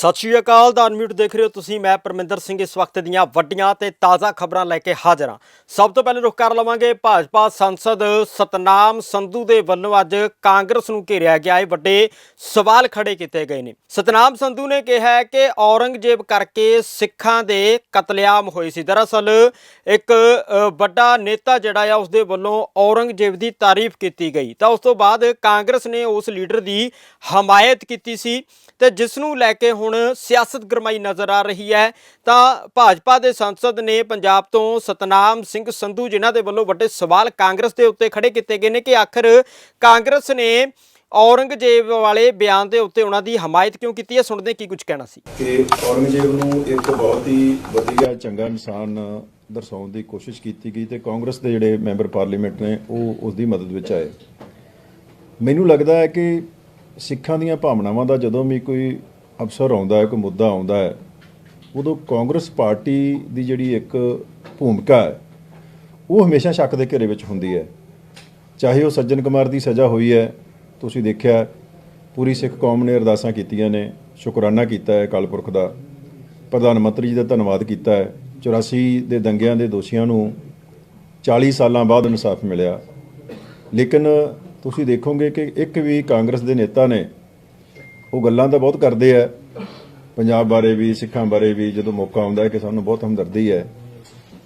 ਸਤਿ ਸ਼੍ਰੀ ਅਕਾਲ, ਦਾ ਅਨਮਿਊਟ ਦੇਖ ਰਹੇ ਹੋ ਤੁਸੀਂ, ਮੈਂ ਪਰਮਿੰਦਰ ਸਿੰਘ ਇਸ ਵਕਤ ਦੀਆਂ ਵੱਡੀਆਂ ਤੇ ਤਾਜ਼ਾ ਖਬਰਾਂ ਲੈ ਕੇ ਹਾਜ਼ਰ ਹਾਂ। ਸਭ ਤੋਂ ਪਹਿਲੇ ਰੁਖ ਕਰ ਲਵਾਂਗੇ ਭਾਜਪਾ ਸੰਸਦ ਸਤਨਾਮ ਸੰਧੂ ਦੇ ਵੱਲੋਂ ਅੱਜ ਕਾਂਗਰਸ ਨੂੰ ਘੇਰਿਆ ਗਿਆ ਹੈ ਵੱਡੇ ਸਵਾਲ ਖੜੇ ਕੀਤੇ ਗਏ ਨੇ। ਸਤਨਾਮ ਸੰਧੂ ਨੇ ਕਿਹਾ ਹੈ ਕਿ ਔਰੰਗਜ਼ੇਬ ਕਰਕੇ ਸਿੱਖਾਂ ਦੇ ਕਤਲੇਆਮ ਹੋਏ ਸੀ। ਦਰਅਸਲ ਇੱਕ ਵੱਡਾ ਨੇਤਾ ਜਿਹੜਾ ਆ ਉਸ ਦੇ ਵੱਲੋਂ ਔਰੰਗਜ਼ੇਬ ਦੀ ਤਾਰੀਫ ਕੀਤੀ ਗਈ। ਤਾਂ ਉਸ ਤੋਂ ਬਾਅਦ ਕਾਂਗਰਸ ਨੇ ਉਸ ਲੀਡਰ ਦੀ ਹਮਾਇਤ ਕੀਤੀ ਸੀ ਤੇ ਜਿਸ ਨੂੰ ਲੈ ਕੇ ਹੁਣ ਸਿਆਸਤ ਗਰਮਾਈ ਨਜ਼ਰ ਆ ਰਹੀ ਹੈ, ਤਾਂ ਭਾਜਪਾ ਦੇ ਸੰਸਦ ਨੇ ਪੰਜਾਬ ਤੋਂ ਸਤਨਾਮ ਸਿੰਘ ਸੰਧੂ, ਜਿਨ੍ਹਾਂ ਦੇ ਵੱਲੋਂ ਵੱਡੇ ਸਵਾਲ ਕਾਂਗਰਸ ਦੇ ਉੱਤੇ ਖੜੇ ਕੀਤੇ ਗਏ ਨੇ ਕਿ ਆਖਰ ਕਾਂਗਰਸ ਨੇ ਔਰੰਗਜ਼ੇਬ ਵਾਲੇ ਬਿਆਨ ਦੇ ਉੱਤੇ ਉਹਨਾਂ ਦੀ ਹਮਾਇਤ ਕਿਉਂ ਕੀਤੀ ਹੈ? ਸੁਣਦੇ ਕੀ ਕੁਝ ਕਹਿਣਾ ਸੀ। ਕਿ ਔਰੰਗਜ਼ੇਬ ਨੂੰ ਇੱਕ ਬਹੁਤ ਹੀ ਵਧੀਆ ਚੰਗਾ ਇਨਸਾਨ ਦਰਸਾਉਣ ਦੀ ਕੋਸ਼ਿਸ਼ ਕੀਤੀ ਗਈ ਤੇ ਕਾਂਗਰਸ ਦੇ ਜਿਹੜੇ ਮੈਂਬਰ ਪਾਰਲੀਮੈਂਟ ਨੇ, ਉਹ ਉਸ ਦੀ ਮਦਦ ਵਿੱਚ ਆਏ। ਮੈਨੂੰ ਲੱਗਦਾ ਹੈ ਕਿ ਸਿੱਖਾਂ ਦੀਆਂ ਭਾਵਨਾਵਾਂ ਦਾ ਜਦੋਂ ਵੀ ਕੋਈ ਅਵਸਰ ਆਉਂਦਾ ਹੈ, ਕੋਈ ਮੁੱਦਾ ਆਉਂਦਾ ਹੈ, ਉਦੋਂ ਕਾਂਗਰਸ ਪਾਰਟੀ ਦੀ ਜਿਹੜੀ ਇੱਕ ਭੂਮਿਕਾ ਹੈ, ਉਹ ਹਮੇਸ਼ਾ ਸ਼ੱਕ ਦੇ ਘੇਰੇ ਵਿੱਚ ਹੁੰਦੀ ਹੈ। ਚਾਹੇ ਉਹ ਸੱਜਣ ਕੁਮਾਰ ਦੀ ਸਜ਼ਾ ਹੋਈ ਹੈ, ਤੁਸੀਂ ਦੇਖਿਆ, ਪੂਰੀ ਸਿੱਖ ਕੌਮ ਨੇ ਅਰਦਾਸਾਂ ਕੀਤੀਆਂ ਨੇ, ਸ਼ੁਕਰਾਨਾ ਕੀਤਾ ਹੈ ਅਕਾਲ ਪੁਰਖ ਦਾ। ਪ੍ਰਧਾਨ ਮੰਤਰੀ ਜੀ ਦਾ ਧੰਨਵਾਦ ਕੀਤਾ ਹੈ। 84 ਦੇ ਦੰਗਿਆਂ ਦੇ ਦੋਸ਼ੀਆਂ ਨੂੰ 40 ਸਾਲਾਂ ਬਾਅਦ ਇਨਸਾਫ ਮਿਲਿਆ। ਲੇਕਿਨ ਤੁਸੀਂ ਦੇਖੋਗੇ ਕਿ ਇੱਕ ਵੀ ਕਾਂਗਰਸ ਦੇ ਨੇਤਾ ਨੇ ਉਹ ਗੱਲਾਂ ਤਾਂ ਬਹੁਤ ਕਰਦੇ ਆ। ਪੰਜਾਬ ਬਾਰੇ ਵੀ, ਸਿੱਖਾਂ ਬਾਰੇ ਵੀ ਜਦੋਂ ਮੌਕਾ ਆਉਂਦਾ ਹੈ ਕਿ ਸਾਨੂੰ ਬਹੁਤ ਹਮਦਰਦੀ ਹੈ।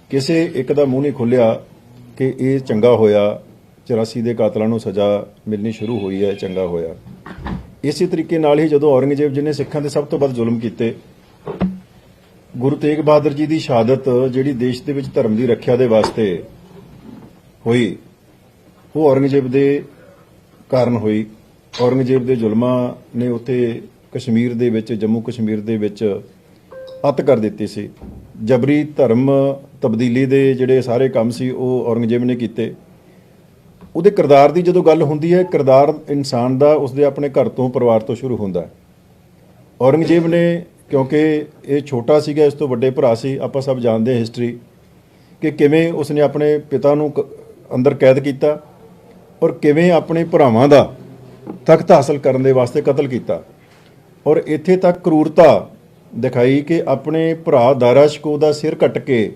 ਕਿਸੇ ਇੱਕ ਦਾ ਮੂੰਹ ਨਹੀਂ ਖੁੱਲਿਆ ਕਿ ਇਹ ਚੰਗਾ ਹੋਇਆ 84 ਦੇ ਕਾਤਲਾਂ ਨੂੰ ਸਜ਼ਾ ਮਿਲਣੀ ਸ਼ੁਰੂ ਹੋਈ ਹੈ, ਚੰਗਾ ਹੋਇਆ। ਇਸੇ ਤਰੀਕੇ ਨਾਲ ਹੀ ਜਦੋਂ ਔਰੰਗਜ਼ੇਬ ਜੀ ਨੇ ਸਿੱਖਾਂ ਦੇ ਸਭ ਤੋਂ ਵੱਧ ਜ਼ੁਲਮ ਕੀਤੇ, ਗੁਰੂ ਤੇਗ ਬਹਾਦਰ ਜੀ ਦੀ ਸ਼ਹਾਦਤ ਜਿਹੜੀ ਦੇਸ਼ ਦੇ ਵਿੱਚ ਧਰਮ ਦੀ ਰੱਖਿਆ ਦੇ ਵਾਸਤੇ ਹੋਈ, ਉਹ ਔਰੰਗਜ਼ੇਬ ਦੇ ਕਾਰਨ ਹੋਈ। ਔਰੰਗਜ਼ੇਬ ਦੇ ਜ਼ੁਲਮਾਂ ਨੇ ਉੱਥੇ ਕਸ਼ਮੀਰ ਦੇ ਵਿੱਚ, ਜੰਮੂ ਕਸ਼ਮੀਰ ਦੇ ਵਿੱਚ ਅੱਤ ਕਰ ਦਿੱਤੀ ਸੀ। ਜਬਰੀ ਧਰਮ ਤਬਦੀਲੀ ਦੇ ਜਿਹੜੇ ਸਾਰੇ ਕੰਮ ਸੀ, ਉਹ ਔਰੰਗਜ਼ੇਬ ਨੇ ਕੀਤੇ। ਉਹਦੇ ਕਿਰਦਾਰ ਦੀ ਜਦੋਂ ਗੱਲ ਹੁੰਦੀ ਹੈ, ਕਿਰਦਾਰ ਇਨਸਾਨ ਦਾ ਉਸਦੇ ਆਪਣੇ ਘਰ ਤੋਂ, ਪਰਿਵਾਰ ਤੋਂ ਸ਼ੁਰੂ ਹੁੰਦਾ ਹੈ। ਔਰੰਗਜ਼ੇਬ ਨੇ, ਕਿਉਂਕਿ ਇਹ ਛੋਟਾ ਸੀਗਾ, ਇਸ ਤੋਂ ਵੱਡੇ ਭਰਾ ਸੀ, ਆਪਾਂ ਸਭ ਜਾਣਦੇ ਹਾਂ ਹਿਸਟਰੀ ਕਿ ਕਿਵੇਂ ਉਸਨੇ ਆਪਣੇ ਪਿਤਾ ਨੂੰ ਕ- ਅੰਦਰ ਕੈਦ ਕੀਤਾ ਔਰ ਕਿਵੇਂ ਆਪਣੇ ਭਰਾਵਾਂ ਦਾ ਤਖਤ ਹਾਸਲ ਕਰਨ ਦੇ ਵਾਸਤੇ ਕਤਲ ਕੀਤਾ। ਔਰ ਇੱਥੇ ਤੱਕ ਕਰੂਰਤਾ ਦਿਖਾਈ ਕਿ ਆਪਣੇ ਭਰਾ ਦਾਰਾ ਸ਼ਿਕੋ ਦਾ ਸਿਰ ਕੱਟ ਕੇ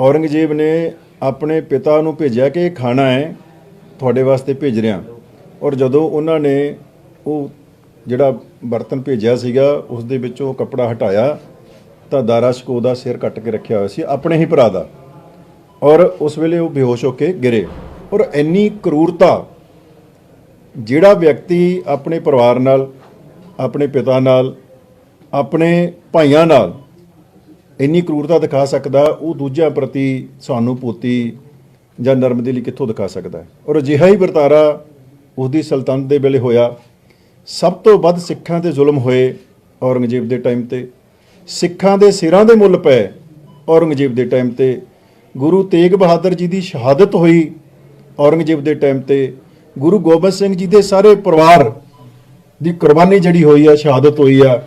ਔਰੰਗਜ਼ੇਬ ਨੇ ਆਪਣੇ ਪਿਤਾ ਨੂੰ ਭੇਜਿਆ ਕਿ ਇਹ ਖਾਣਾ ਹੈ, ਤੁਹਾਡੇ ਵਾਸਤੇ ਭੇਜ ਰਿਹਾ। ਔਰ ਜਦੋਂ ਉਹਨਾਂ ਨੇ ਉਹ ਜਿਹੜਾ ਬਰਤਨ ਭੇਜਿਆ ਸੀਗਾ ਉਸ ਦੇ ਵਿੱਚੋਂ ਕੱਪੜਾ ਹਟਾਇਆ, ਤਾਂ ਦਾਰਾ ਸ਼ਿਕੋ ਦਾ ਸਿਰ ਕੱਟ ਕੇ ਰੱਖਿਆ ਹੋਇਆ ਸੀ, ਆਪਣੇ ਹੀ ਭਰਾ ਦਾ। ਔਰ ਉਸ ਵੇਲੇ ਉਹ ਬੇਹੋਸ਼ ਹੋ ਕੇ ਗਿਰੇ। ਔਰ ਇੰਨੀ ਕਰੂਰਤਾ ਜਿਹੜਾ ਵਿਅਕਤੀ ਆਪਣੇ ਪਰਿਵਾਰ ਨਾਲ, ਆਪਣੇ ਪਿਤਾ ਨਾਲ, ਆਪਣੇ ਭਾਈਆਂ ਨਾਲ ਇੰਨੀ ਕਰੂਰਤਾ ਦਿਖਾ ਸਕਦਾ, ਉਹ ਦੂਜਿਆਂ ਪ੍ਰਤੀ ਸਾਨੂੰ ਪੋਤੀ ਜਾਂ ਨਰਮਦਿਲੀ ਕਿੱਥੋਂ ਦਿਖਾ ਸਕਦਾ ਹੈ? ਔਰ ਅਜਿਹਾ ਹੀ ਵਰਤਾਰਾ ਉਹਦੀ ਸਲਤਨਤ ਦੇ ਵੇਲੇ ਹੋਇਆ। ਸਭ ਤੋਂ ਵੱਧ ਸਿੱਖਾਂ ਤੇ ਜ਼ੁਲਮ ਹੋਏ ਔਰੰਗਜ਼ੇਬ ਦੇ ਟਾਈਮ ਤੇ। ਸਿੱਖਾਂ ਦੇ ਸਿਰਾਂ ਦੇ ਮੁੱਲ ਪਏ ਔਰੰਗਜ਼ੇਬ ਦੇ ਟਾਈਮ ਤੇ। ਗੁਰੂ ਤੇਗ ਬਹਾਦਰ ਜੀ ਦੀ ਸ਼ਹਾਦਤ ਹੋਈ ਔਰੰਗਜ਼ੇਬ ਦੇ ਟਾਈਮ ਤੇ। ਗੁਰੂ ਗੋਬਿੰਦ ਸਿੰਘ ਜੀ ਦੇ ਸਾਰੇ ਪਰਿਵਾਰ ਦੀ ਕੁਰਬਾਨੀ ਜਿਹੜੀ ਹੋਈ ਆ, ਸ਼ਹਾਦਤ ਹੋਈ ਆ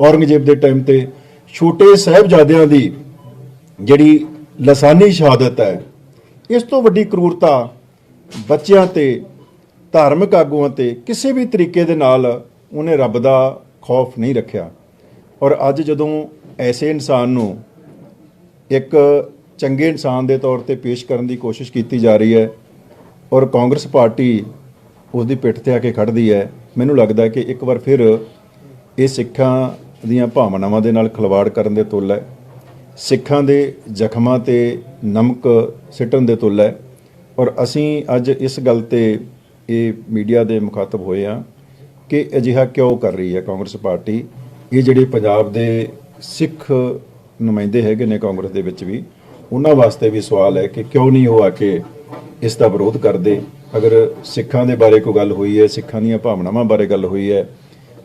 ਔਰੰਗਜ਼ੇਬ ਦੇ ਟਾਈਮ ਤੇ। ਛੋਟੇ ਸਾਹਿਬਜ਼ਾਦਿਆਂ ਦੀ ਜਿਹੜੀ ਲਸਾਨੀ ਸ਼ਹਾਦਤ ਹੈ, ਇਸ ਤੋਂ ਵੱਡੀ ਕਰੂਰਤਾ ਬੱਚਿਆਂ ਤੇ, ਧਾਰਮਿਕ ਆਗੂਆਂ ਤੇ ਕਿਸੇ ਵੀ ਤਰੀਕੇ ਦੇ ਨਾਲ ਉਹਨੇ ਰੱਬ ਦਾ ਖੌਫ ਨਹੀਂ ਰੱਖਿਆ। ਔਰ ਅੱਜ ਜਦੋਂ ਐਸੇ ਇਨਸਾਨ ਨੂੰ ਇੱਕ ਚੰਗੇ ਇਨਸਾਨ ਦੇ ਤੌਰ ਤੇ ਪੇਸ਼ ਕਰਨ ਦੀ ਕੋਸ਼ਿਸ਼ ਕੀਤੀ ਜਾ ਰਹੀ ਹੈ ਔਰ ਕਾਂਗਰਸ ਪਾਰਟੀ ਉਸ ਦੀ ਪਿੱਠ ਤੇ ਆ ਕੇ ਖੜਦੀ ਹੈ। ਮੈਨੂੰ ਲੱਗਦਾ ਕਿ ਇੱਕ ਵਾਰ ਫਿਰ ਇਹ ਸਿੱਖਾਂ ਦੀਆਂ ਭਾਵਨਾਵਾਂ ਦੇ ਨਾਲ ਖਿਲਵਾੜ ਕਰਨ ਦੇ ਤੁਲ ਹੈ। ਸਿੱਖਾਂ ਦੇ ਜ਼ਖਮਾਂ ਤੇ ਨਮਕ ਸਿੱਟਣ ਦੇ ਤੁਲ ਹੈ। ਔਰ ਅਸੀਂ ਅੱਜ ਇਸ ਗੱਲ ਤੇ ਇਹ ਮੀਡੀਆ ਦੇ ਮੁਖਾਤਬ ਹੋਏ ਆ ਕਿ ਅਜਿਹਾ ਕਿਉਂ ਕਰ ਰਹੀ ਹੈ ਕਾਂਗਰਸ ਪਾਰਟੀ। ਇਹ ਜਿਹੜੇ ਪੰਜਾਬ ਦੇ ਸਿੱਖ ਨੁਮਾਇੰਦੇ ਹੈਗੇ ਨੇ ਕਾਂਗਰਸ ਦੇ ਵਿੱਚ ਵੀ, ਉਹਨਾਂ ਵਾਸਤੇ ਵੀ ਸਵਾਲ ਹੈ ਕਿ ਕਿਉਂ ਨਹੀਂ ਉਹ ਆ ਕੇ ਇਸ ਦਾ ਵਿਰੋਧ ਕਰਦੇ। ਅਗਰ ਸਿੱਖਾਂ ਦੇ ਬਾਰੇ ਕੋਈ ਗੱਲ ਹੋਈ ਹੈ, ਸਿੱਖਾਂ ਦੀਆਂ ਭਾਵਨਾਵਾਂ ਬਾਰੇ ਗੱਲ ਹੋਈ ਹੈ,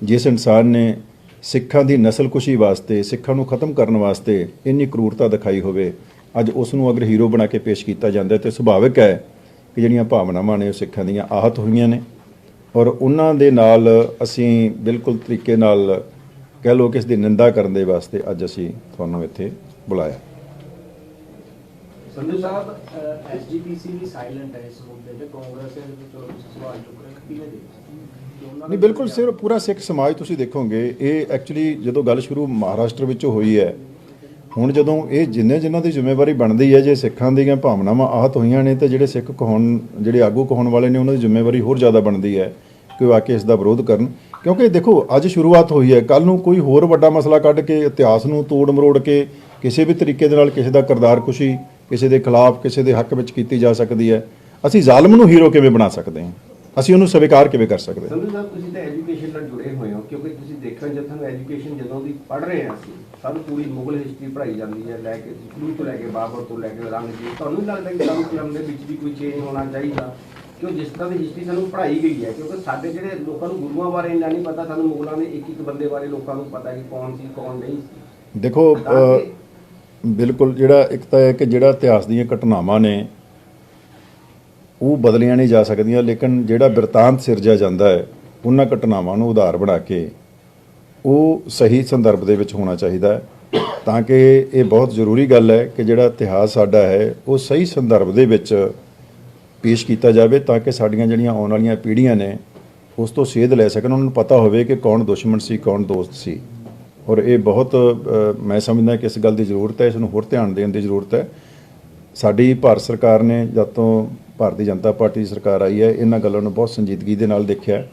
ਜਿਸ ਇਨਸਾਨ ਨੇ ਸਿੱਖਾਂ ਦੀ ਨਸਲਕੁਸ਼ੀ ਵਾਸਤੇ, ਸਿੱਖਾਂ ਨੂੰ ਖਤਮ ਕਰਨ ਵਾਸਤੇ ਇੰਨੀ ਕਰੂਰਤਾ ਦਿਖਾਈ ਹੋਵੇ, ਅੱਜ ਉਸ ਨੂੰ ਅਗਰ ਹੀਰੋ ਬਣਾ ਕੇ ਪੇਸ਼ ਕੀਤਾ ਜਾਂਦਾ ਹੈ, ਤੇ ਸੁਭਾਵਿਕ ਹੈ ਕਿ ਜਿਹੜੀਆਂ ਭਾਵਨਾਵਾਂ ਨੇ ਉਹ ਸਿੱਖਾਂ ਦੀਆਂ ਆਹਤ ਹੋਈਆਂ ਨੇ। ਔਰ ਉਹਨਾਂ ਦੇ ਨਾਲ ਅਸੀਂ ਬਿਲਕੁਲ ਤਰੀਕੇ ਨਾਲ ਕਹਿ ਲਓ ਕਿ ਇਸ ਦੀ ਨਿੰਦਾ ਕਰਨ ਦੇ ਵਾਸਤੇ ਅੱਜ ਅਸੀਂ ਤੁਹਾਨੂੰ ਇੱਥੇ ਬੁਲਾਇਆ। ਸੰਧੂ ਸਾਹਿਬ ਐਸਜੀਪੀਸੀ ਵੀ ਸਾਇਲੈਂਟ ਹੈ ਇਸ ਮੁੱਦੇ ਤੇ ਕਾਂਗਰਸ ਦੇ ਵਿੱਚ ਸਵਾਲ ਚੁੱਕ ਰਹੇ ਕਿਵੇਂ ਹੋ? ਨਹੀਂ ਬਿਲਕੁਲ ਸਿਰ ਪੂਰਾ ਸਿੱਖ ਸਮਾਜ ਤੁਸੀਂ ਦੇਖੋਗੇ ਇਹ ਐਕਚੁਅਲੀ ਜਦੋਂ ਗੱਲ ਸ਼ੁਰੂ ਮਹਾਰਾਸ਼ਟਰ ਵਿੱਚੋਂ ਹੋਈ ਹੈ ਹੁਣ ਜਦੋਂ ਇਹ ਜਿੰਨੇ ਜਿਨ੍ਹਾਂ ਦੀ ਜ਼ਿੰਮੇਵਾਰੀ ਬਣਦੀ ਹੈ ਜੇ ਸਿੱਖਾਂ ਦੀਆਂ ਭਾਵਨਾਵਾਂ ਆਹਤ ਹੋਈਆਂ ਨੇ ਤੇ ਜਿਹੜੇ ਸਿੱਖ ਕਹਾਉਣ ਜਿਹੜੇ ਆਗੂ ਕਹਾਉਣ ਵਾਲੇ ਨੇ ਉਹਨਾਂ ਦੀ ਜ਼ਿੰਮੇਵਾਰੀ ਹੋਰ ਜ਼ਿਆਦਾ ਬਣਦੀ ਹੈ ਕਿ ਉਹ ਆ ਕੇ ਇਸ ਦਾ ਵਿਰੋਧ ਕਰਨ ਕਿਉਂਕਿ ਦੇਖੋ ਅੱਜ ਸ਼ੁਰੂਆਤ ਹੋਈ ਹੈ ਕੱਲ ਨੂੰ ਕੋਈ ਹੋਰ ਵੱਡਾ ਮਸਲਾ ਕੱਢ ਕੇ ਇਤਿਹਾਸ ਨੂੰ ਤੋੜ ਮਰੋੜ ਕੇ ਕਿਸੇ ਵੀ ਤਰੀਕੇ ਦੇ ਨਾਲ ਕਿਸੇ ਦਾ ਕਿਰਦਾਰ ਕੁਸ਼ੀ ਕਿਸੇ ਦੇ ਖਿਲਾਫ ਕਿਸੇ ਦੇ ਹੱਕ ਵਿੱਚ ਕੀਤੀ ਜਾ ਸਕਦੀ ਹੈ। ਅਸੀਂ ਜ਼ਾਲਮ ਨੂੰ ਹੀਰੋ ਕਿਵੇਂ ਬਣਾ ਸਕਦੇ ਹਾਂ? ਅਸੀਂ ਉਹਨੂੰ ਸਵੀਕਾਰ ਕਿਵੇਂ ਕਰ ਸਕਦੇ ਹਾਂ? ਸੰਧੂ ਸਾਹਿਬ ਤੁਸੀਂ ਤਾਂ ਐਜੂਕੇਸ਼ਨ ਨਾਲ ਜੁੜੇ ਹੋਏ ਹੋ ਕਿਉਂਕਿ ਤੁਸੀਂ ਦੇਖਿਆ ਜਦ ਤੁਹਾਨੂੰ ਐਜੂਕੇਸ਼ਨ ਜਦੋਂ ਦੀ ਪੜ੍ਹ ਰਹੇ ਹਾਂ ਅਸੀਂ ਸਾਨੂੰ ਪੂਰੀ ਮੁਗਲ ਹਿਸਟਰੀ ਪੜ੍ਹਾਈ ਜਾਂਦੀ ਹੈ ਲੈ ਕੇ ਸ਼ੁਰੂ ਤੋਂ ਲੈ ਕੇ ਬਾਬਰ ਤੋਂ ਲੈ ਕੇ ਔਰੰਗਜ਼ੇਬ ਤੁਹਾਨੂੰ ਲੱਗਦਾ ਕਿ ਸਾਨੂੰ ਕਲਮ ਦੇ ਵਿੱਚ ਵੀ ਕੋਈ ਚੇਂਜ ਹੋਣਾ ਚਾਹੀਦਾ? ਕਿਉਂ ਜਿਸ ਤਰ੍ਹਾਂ ਦੀ ਹਿਸਟਰੀ ਸਾਨੂੰ ਪੜ੍ਹਾਈ ਗਈ ਹੈ ਕਿਉਂਕਿ ਸਾਡੇ ਜਿਹੜੇ ਲੋਕਾਂ ਨੂੰ ਗੁਰੂਆਂ ਬਾਰੇ ਇੰਨਾ ਨਹੀਂ ਪਤਾ ਸਾਨੂੰ ਮੁਗਲਾਂ ਦੇ ਇੱਕ ਇੱਕ ਬੰਦੇ ਬਾਰੇ ਲੋਕਾਂ ਨੂੰ ਪਤਾ ਕਿ ਕੌਣ ਸੀ ਕੌਣ ਨਹੀਂ ਸੀ। ਦੇਖੋ ਬਿਲਕੁਲ ਜਿਹੜਾ ਇੱਕ ਤਾਂ ਹੈ ਕਿ ਜਿਹੜਾ ਇਤਿਹਾਸ ਦੀਆਂ ਘਟਨਾਵਾਂ ਨੇ, ਉਹ ਬਦਲੀਆਂ ਨਹੀਂ ਜਾ ਸਕਦੀਆਂ, ਲੇਕਿਨ ਜਿਹੜਾ ਬਿਰਤਾਂਤ ਸਿਰਜਿਆ ਜਾਂਦਾ ਹੈ, ਉਹਨਾਂ ਘਟਨਾਵਾਂ ਨੂੰ ਉਧਾਰ ਬਣਾ ਕੇ ਉਹ ਸਹੀ ਸੰਦਰਭ ਦੇ ਵਿੱਚ ਹੋਣਾ ਚਾਹੀਦਾ ਹੈ, ਤਾਂ ਕਿ ਇਹ ਬਹੁਤ ਜ਼ਰੂਰੀ ਗੱਲ ਹੈ ਕਿ ਜਿਹੜਾ ਇਤਿਹਾਸ ਸਾਡਾ ਹੈ, ਉਹ ਸਹੀ ਸੰਦਰਭ ਦੇ ਵਿੱਚ ਪੇਸ਼ ਕੀਤਾ ਜਾਵੇ ਤਾਂ ਕਿ ਸਾਡੀਆਂ ਜਿਹੜੀਆਂ ਆਉਣ ਵਾਲੀਆਂ ਪੀੜ੍ਹੀਆਂ ਨੇ, ਉਸ ਤੋਂ ਸੇਧ ਲੈ ਸਕਣ। ਉਹਨਾਂ ਨੂੰ ਪਤਾ ਹੋਵੇ ਕਿ ਕੌਣ ਦੁਸ਼ਮਣ ਸੀ, ਕੌਣ ਦੋਸਤ ਸੀ। ਔਰ ਇਹ ਬਹੁਤ ਮੈਂ ਸਮਝਦਾ ਕਿ ਇਸ ਗੱਲ ਦੀ ਜ਼ਰੂਰਤ ਹੈ, ਇਸ ਨੂੰ ਹੋਰ ਧਿਆਨ ਦੇਣ ਦੀ ਜ਼ਰੂਰਤ ਹੈ। ਸਾਡੀ ਭਾਰਤ ਸਰਕਾਰ ਨੇ ਜਦ ਤੋਂ ਭਾਰਤੀ ਜਨਤਾ ਪਾਰਟੀ ਦੀ ਸਰਕਾਰ ਆਈ ਹੈ, ਇਹਨਾਂ ਗੱਲਾਂ ਨੂੰ ਬਹੁਤ ਸੰਜੀਦਗੀ ਦੇ ਨਾਲ ਦੇਖਿਆ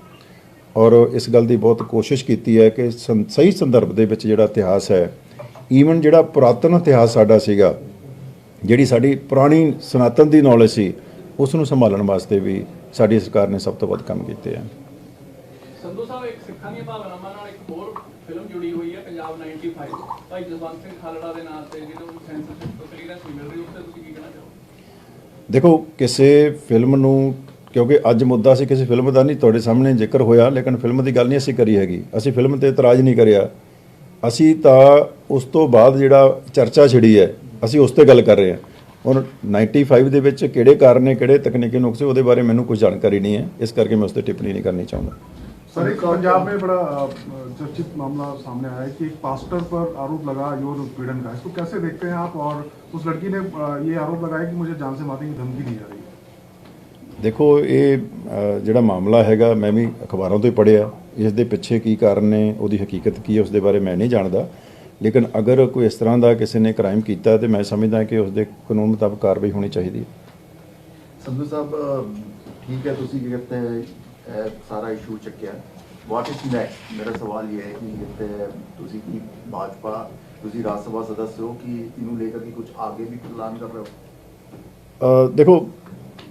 ਔਰ ਇਸ ਗੱਲ ਦੀ ਬਹੁਤ ਕੋਸ਼ਿਸ਼ ਕੀਤੀ ਹੈ ਕਿ ਸੰ- ਸਹੀ ਸੰਦਰਭ ਦੇ ਵਿੱਚ ਜਿਹੜਾ ਇਤਿਹਾਸ ਹੈ ਈਵਨ ਜਿਹੜਾ ਪੁਰਾਤਨ ਇਤਿਹਾਸ ਸਾਡਾ ਸੀਗਾ, ਜਿਹੜੀ ਸਾਡੀ ਪੁਰਾਣੀ ਸਨਾਤਨ ਦੀ ਨੌਲੇਜ ਸੀ, ਉਸ ਨੂੰ ਸੰਭਾਲਣ ਵਾਸਤੇ ਵੀ ਸਾਡੀ ਸਰਕਾਰ ਨੇ ਸਭ ਤੋਂ ਵੱਧ ਕੰਮ ਕੀਤੇ ਹਨ ਸੰਧੂ ਸਾਹਿਬ, ਇੱਕ ਸਿੱਖਾਂ ਦੀਆਂ ਭਾਵਨਾਵਾਂ ਨਾਲ ਇੱਕ ਹੋਰ ਫਿਲਮ ਜੁੜੀ ਹੋਈ ਹੈ ਪੰਜਾਬ 95 ਭਾਈ ਜਸਵੰਤ ਸਿੰਘ ਖਾਲੜਾ ਦੇ ਨਾਂ ਤੇ ਜਿਹਨੂੰ ਸੈਂਸਰਸ਼ਿਪ ਤੋਂ ਕਲੀਅਰੈਂਸ ਮਿਲ ਰਹੀ ਉਸ ਤੇ ਤੁਸੀਂ ਕੀ ਕਹਿਣਾ ਚਾਹੋਗੇ? ਦੇਖੋ, ਕਿਸੇ ਫਿਲਮ ਨੂੰ, ਕਿਉਂਕਿ ਅੱਜ ਮੁੱਦਾ ਸੀ ਕਿਸੇ ਫਿਲਮ ਦਾ ਨਹੀਂ, ਤੁਹਾਡੇ ਸਾਹਮਣੇ ਜ਼ਿਕਰ ਹੋਇਆ, ਲੇਕਿਨ ਫਿਲਮ ਦੀ ਗੱਲ ਨਹੀਂ ਅਸੀਂ ਕਰੀ ਹੈਗੀ। ਅਸੀਂ ਫਿਲਮ ਤੇ ਇਤਰਾਜ਼ ਨਹੀਂ ਕਰਿਆ। ਅਸੀਂ ਤਾਂ ਉਸ ਤੋਂ ਬਾਅਦ ਜਿਹੜਾ ਚਰਚਾ ਛਿੜੀ ਹੈ, ਅਸੀਂ ਉਸ ਤੇ ਗੱਲ ਕਰ ਰਹੇ ਹਾਂ। ਹੁਣ 95 ਦੇ ਵਿੱਚ ਕਿਹੜੇ ਕਾਰਨ ਨੇ, ਕਿਹੜੇ ਤਕਨੀਕੀ ਨੁਕਸੇ, ਉਹਦੇ ਬਾਰੇ ਮੈਨੂੰ ਕੋਈ ਜਾਣਕਾਰੀ ਨਹੀਂ ਹੈ। ਇਸ ਕਰਕੇ ਮੈਂ ਉਸ ਤੇ ਟਿੱਪਣੀ ਨਹੀਂ ਕਰਨੀ ਚਾਹੁੰਦਾ। सर एक पंजाब में बड़ा अ, चर्चित मामला सामने आया है कि एक पास्टर पर आरोप लगा यौन उत्पीड़न का इसको कैसे देखते हैं आप और उस लड़की ने अ, ये आरोप लगाया कि मुझे जान से मारने की धमकी दी जा रही है ਦੇਖੋ ਇਹ ਅ, ਜਿਹੜਾ ਮਾਮਲਾ ਹੈਗਾ ਮੈਂ ਵੀ ਅਖਬਾਰਾਂ ਤੋਂ ਹੀ ਪੜ੍ਹਿਆ ਇਸ ਦੇ ਪਿੱਛੇ ਕੀ ਕਾਰਨ ਨੇ ਉਹਦੀ ਹਕੀਕਤ ਕੀ ਹੈ ਉਸ ਦੇ ਬਾਰੇ ਮੈਂ ਨਹੀਂ ਜਾਣਦਾ ਲੇਕਿਨ ਅਗਰ ਕੋਈ ਇਸ ਤਰ੍ਹਾਂ ਦਾ ਕਿਸੇ ਨੇ ਕ੍ਰਾਈਮ ਕੀਤਾ ਤੇ ਮੈਂ ਸਮਝਦਾ ਕਿ ਉਸ ਦੇ ਕਾਨੂੰਨ ਮੁਤਾਬਕ ਕਾਰਵਾਈ ਹੋਣੀ ਚਾਹੀਦੀ ਹੈ ਸੰਧੂ ਸਾਹਿਬ ਅਹ, ਠੀਕ ਹੈ ਤੁਸੀਂ ਕੀ ਕਹਿੰਦੇ ਹੈ ਇਹ ਸਾਰਾ ਇਸ਼ੂ ਚੱਕਿਆ। ਵਾਟ ਇਜ਼ ਨੈਕਸਟ ਮੇਰਾ ਸਵਾਲ ਇਹ ਹੈ ਕਿ ਕਹਿੰਦੇ ਤੁਸੀਂ ਕੀ ਭਾਜਪਾ, ਤੁਸੀਂ ਰਾਜ ਸਭਾ ਸਦस्य ਹੋ ਕਿ ਇਹਨੂੰ ਲੈ ਕੇ ਕੁਝ ਆਗੇ ਵੀ ਪਲਾਨ ਕਰ ਰਹੇ ਹੋ? ਦੇਖੋ,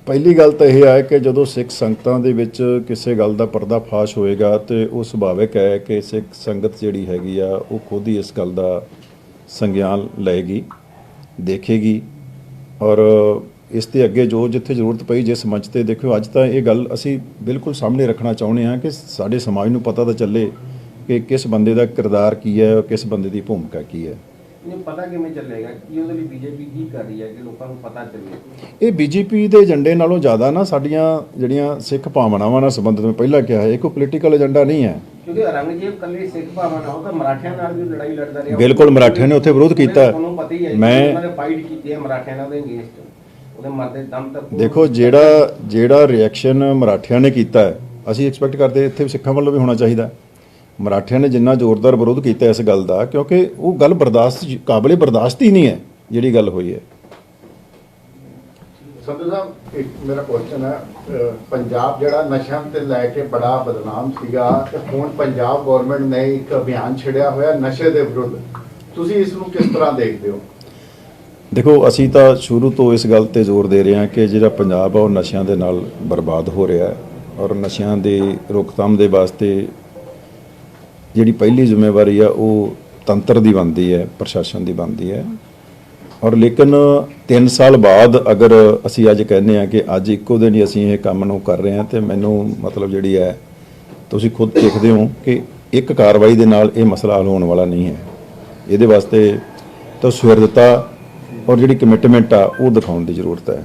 ਪਹਿਲੀ ਗੱਲ ਤਾਂ ਇਹ ਹੈ ਕਿ ਜਦੋਂ ਸਿੱਖ ਸੰਗਤਾਂ ਦੇ ਵਿੱਚ ਕਿਸੇ ਗੱਲ ਦਾ ਪਰਦਾਫਾਸ਼ ਹੋਏਗਾ ਤੇ ਉਹ ਸੁਭਾਵਿਕ ਹੈ ਕਿ ਸਿੱਖ ਸੰਗਤ ਜਿਹੜੀ ਹੈਗੀ ਆ, ਉਹ ਖੁਦ ਹੀ ਇਸ ਗੱਲ ਦਾ ਸੰਗਿਆਨ ਲਏਗੀ, ਦੇਖੇਗੀ ਔਰ ਇਸ ਤੇ ਅੱਗੇ ਜੋ ਜਿੱਥੇ ਜ਼ਰੂਰਤ ਪਈ ਜਿਸ ਮੰਚ ਤੇ ਦੇਖਿਓ ਅੱਜ ਤਾਂ ਇਹ ਗੱਲ ਅਸੀਂ ਬਿਲਕੁਲ ਸਾਹਮਣੇ ਰੱਖਣਾ ਚਾਹੁੰਦੇ ਹਾਂ ਕਿ ਸਾਡੇ ਸਮਾਜ ਨੂੰ ਪਤਾ ਤਾਂ ਚੱਲੇ ਕਿ ਕਿਸ ਬੰਦੇ ਦਾ ਕਿਰਦਾਰ ਕੀ ਹੈ ਔਰ ਕਿਸ ਬੰਦੇ ਦੀ ਭੂਮਿਕਾ ਕੀ ਹੈ। ਨਹੀਂ ਪਤਾ ਕਿਵੇਂ ਚੱਲੇਗਾ? ਕੀ ਉਹਦੇ ਲਈ ਬੀਜੇਪੀ ਕੀ ਕਰ ਰਹੀ ਹੈ ਕਿ ਲੋਕਾਂ ਨੂੰ ਪਤਾ ਚੱਲੇ? ਇਹ ਬੀਜੇਪੀ ਦੇ ਏਜੰਡੇ ਨਾਲੋਂ ਜ਼ਿਆਦਾ ਨਾ ਸਾਡੀਆਂ ਜਿਹੜੀਆਂ ਸਿੱਖ ਭਾਵਨਾਵਾਂ ਨਾਲ ਸੰਬੰਧਿਤ ਮੈਂ ਪਹਿਲਾਂ ਕਿਹਾ ਹੈ ਇਹ ਕੋਈ ਪੋਲੀਟੀਕਲ ਏਜੰਡਾ ਨਹੀਂ ਹੈ। ਕਿਉਂਕਿ ਔਰੰਗਜ਼ੇਬ ਕੱਲੇ ਸਿੱਖ ਭਾਵਾਂ ਨਾਲ ਉਹ ਤਾਂ ਮਰਾਠਿਆਂ ਨਾਲ ਵੀ ਲੜਾਈ ਲੜਦਾ ਰਿਹਾ। ਬਿਲਕੁਲ ਮਰਾਠਿਆਂ ਨੇ ਉੱਥੇ ਵਿਰੋਧ ਕੀਤਾ। ਮੈਂ ਉਹਨਾਂ ਨੇ ਫਾਈਟ ਕੀਤੀ ਹੈ ਮਰਾਠਿਆਂ ਨਾਲ ਦੇ ਅਗੇਂਸਟ ਉਹਦੇ ਮਰਦੇ ਦਮ ਤੱਕ ਉਹ- ਦੇਖੋ ਜਿਹੜਾ ਜਿਹੜਾ ਰਿਐਕਸ਼ਨ ਮਰਾਠਿਆਂ ਨੇ ਕੀਤਾ ਹੈ ਅਸੀਂ ਐਕਸਪੈਕਟ ਕਰਦੇ ਇੱਥੇ ਵੀ ਸਿੱਖਾਂ ਵੱਲੋਂ ਵੀ ਹੋਣਾ ਚਾਹੀਦਾ ਮਰਾਠਿਆਂ ਨੇ ਜਿੰਨਾ ਜ਼ੋਰਦਾਰ ਵਿਰੋਧ ਕੀਤਾ ਇਸ ਗੱਲ ਦਾ ਕਿਉਂਕਿ ਉਹ ਗੱਲ ਬਰਦਾਸ਼ਤ ਕਾਬਲੇ ਬਰਦਾਸ਼ਤ ਹੀ ਨਹੀਂ ਹੈ ਜਿਹੜੀ ਗੱਲ ਹੋਈ ਹੈ। ਸੰਧੂ ਸਾਹਿਬ ਇੱਕ ਮੇਰਾ ਕੁਐਸਚਨ ਹੈ ਪੰਜਾਬ ਜਿਹੜਾ ਨਸ਼ਿਆਂ ਤੇ ਲੈ ਕੇ ਬੜਾ ਬਦਨਾਮ ਸੀਗਾ ਤੇ ਹੁਣ ਪੰਜਾਬ ਗਵਰਨਮੈਂਟ ਨੇ ਇੱਕ ਅਭਿਆਨ ਛੇੜਿਆ ਹੋਇਆ ਨਸ਼ੇ ਦੇ ਵਿਰੁੱਧ। ਤੁਸੀਂ ਇਸ ਨੂੰ ਕਿਸ ਤਰ੍ਹਾਂ ਦੇਖਦੇ ਹੋ? ਦੇਖੋ, ਅਸੀਂ ਤਾਂ ਸ਼ੁਰੂ ਤੋਂ ਇਸ ਗੱਲ ਤੇ ਜ਼ੋਰ ਦੇ ਰਹੇ ਹਾਂ ਕਿ ਜਿਹੜਾ ਪੰਜਾਬ ਆ, ਉਹ ਨਸ਼ਿਆਂ ਦੇ ਨਾਲ ਬਰਬਾਦ ਹੋ ਰਿਹਾ ਹੈ ਔਰ ਨਸ਼ਿਆਂ ਦੇ ਰੋਕਥਾਮ ਦੇ ਵਾਸਤੇ ਜਿਹੜੀ ਪਹਿਲੀ ਜ਼ਿੰਮੇਵਾਰੀ ਆ, ਉਹ ਤੰਤਰ ਦੀ ਬਣਦੀ ਹੈ, ਪ੍ਰਸ਼ਾਸਨ ਦੀ ਬਣਦੀ ਹੈ। ਔਰ ਲੇਕਿਨ 3 ਸਾਲ ਬਾਅਦ ਅਗਰ ਅਸੀਂ ਅੱਜ ਕਹਿੰਦੇ ਆ ਕਿ ਅੱਜ ਇੱਕੋ ਦਿਨ ਹੀ ਅਸੀਂ ਇਹ ਕੰਮ ਨੂੰ ਕਰ ਰਹੇ ਹਾਂ, ਤੇ ਮੈਨੂੰ ਮਤਲਬ ਜਿਹੜੀ ਹੈ, ਤੁਸੀਂ ਖੁਦ ਦੇਖਦੇ ਹੋ ਕਿ ਇੱਕ ਕਾਰਵਾਈ ਦੇ ਨਾਲ ਇਹ ਮਸਲਾ ਹੱਲ ਹੋਣ ਵਾਲਾ ਨਹੀਂ ਹੈ। ਇਹਦੇ ਵਾਸਤੇ ਤਾਂ ਸੁਹਿਰਦਤਾ ਔਰ ਜਿਹੜੀ ਕਮਿਟਮੈਂਟ ਆ ਉਹ ਦਿਖਾਉਣ ਦੀ ਜ਼ਰੂਰਤ ਹੈ।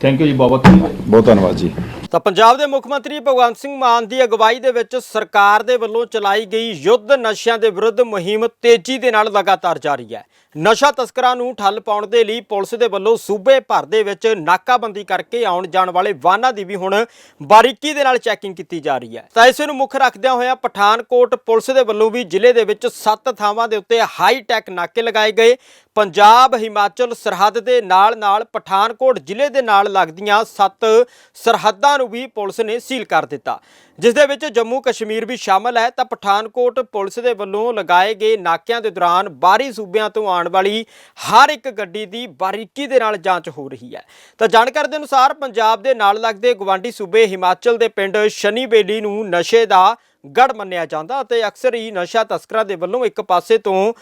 ਥੈਂਕ ਯੂ ਜੀ ਬਹੁਤ ਬਹੁਤ ਬਹੁਤ ਧੰਨਵਾਦ ਜੀ। ਤਾਂ ਪੰਜਾਬ ਦੇ ਮੁੱਖ ਮੰਤਰੀ ਭਗਵੰਤ ਸਿੰਘ ਮਾਨ ਦੀ ਅਗਵਾਈ ਦੇ ਵਿੱਚ ਸਰਕਾਰ ਦੇ ਵੱਲੋਂ ਚਲਾਈ ਗਈ ਯੁੱਧ ਨਸ਼ਿਆਂ ਦੇ ਵਿਰੁੱਧ ਮੁਹਿੰਮ ਤੇਜ਼ੀ ਦੇ ਨਾਲ ਲਗਾਤਾਰ ਜਾਰੀ ਹੈ। ਨਸ਼ਾ ਤਸਕਰਾਂ ਨੂੰ ਠੱਲ ਪਾਉਣ ਦੇ ਲਈ ਪੁਲਿਸ ਦੇ ਵੱਲੋਂ ਸੂਬੇ ਭਰ ਦੇ ਵਿੱਚ ਨਾਕਾਬੰਦੀ ਕਰਕੇ ਆਉਣ ਜਾਣ ਵਾਲੇ ਵਾਹਨਾਂ ਦੀ ਵੀ ਹੁਣ ਬਾਰੀਕੀ ਦੇ ਨਾਲ ਚੈਕਿੰਗ ਕੀਤੀ ਜਾ ਰਹੀ ਹੈ। ਤਾਂ ਇਸ ਨੂੰ ਮੁੱਖ ਰੱਖਦਿਆਂ ਹੋਇਆਂ ਪਠਾਨਕੋਟ ਪੁਲਿਸ ਦੇ ਵੱਲੋਂ ਵੀ ਜ਼ਿਲ੍ਹੇ ਦੇ ਵਿੱਚ 7 ਥਾਵਾਂ ਦੇ ਉੱਤੇ ਹਾਈ ਟੈਕ ਨਾਕੇ ਲਗਾਏ ਗਏ। ਪੰਜਾਬ, ਹਿਮਾਚਲ, ਸਰਹੱਦ ਦੇ ਨਾਲ-ਨਾਲ ਪਠਾਨਕੋਟ ਜ਼ਿਲ੍ਹੇ ਦੇ ਨਾਲ ਲੱਗਦੀਆਂ 7 ਸਰਹੱਦਾਂ ਨੂੰ ਵੀ ਪੁਲਿਸ ਨੇ ਸੀਲ ਕਰ ਦਿੱਤਾ। ਜਿਸ ਦੇ ਵਿੱਚ ਜੰਮੂ ਕਸ਼ਮੀਰ ਵੀ ਸ਼ਾਮਲ ਹੈ, ਤਾਂ ਪਠਾਨਕੋਟ ਪੁਲਿਸ ਦੇ ਵੱਲੋਂ ਲਗਾਏ ਗਏ ਨਾਕਿਆਂ ਦੇ ਦੌਰਾਨ ਬਾਹਰੀ ਸੂਬਿਆਂ ਤੋਂ ਆਉਣ ਵਾਲੀ ਹਰ ਇੱਕ ਗੱਡੀ ਦੀ ਬਾਰੀਕੀ ਦੇ ਨਾਲ ਜਾਂਚ ਹੋ ਰਹੀ ਹੈ। ਤਾਂ ਜਾਣਕਾਰੀ ਦੇ ਅਨੁਸਾਰ ਪੰਜਾਬ ਦੇ ਨਾਲ ਲੱਗਦੇ ਗਵਾਂਢੀ ਸੂਬੇ ਹਿਮਾਚਲ ਦੇ ਪਿੰਡ ਸ਼ਨੀ ਬੇਲੀ ਨੂੰ ਨਸ਼ੇ ਦਾ ਗੜ ਮੰਨਿਆ ਜਾਂਦਾ ਅਤੇ ਅਕਸਰ ਹੀ ਨਸ਼ਾ ਤਸਕਰਾਂ ਦੇ ਵੱਲੋਂ ਇੱਕ ਪਾਸੇ ਤੋਂ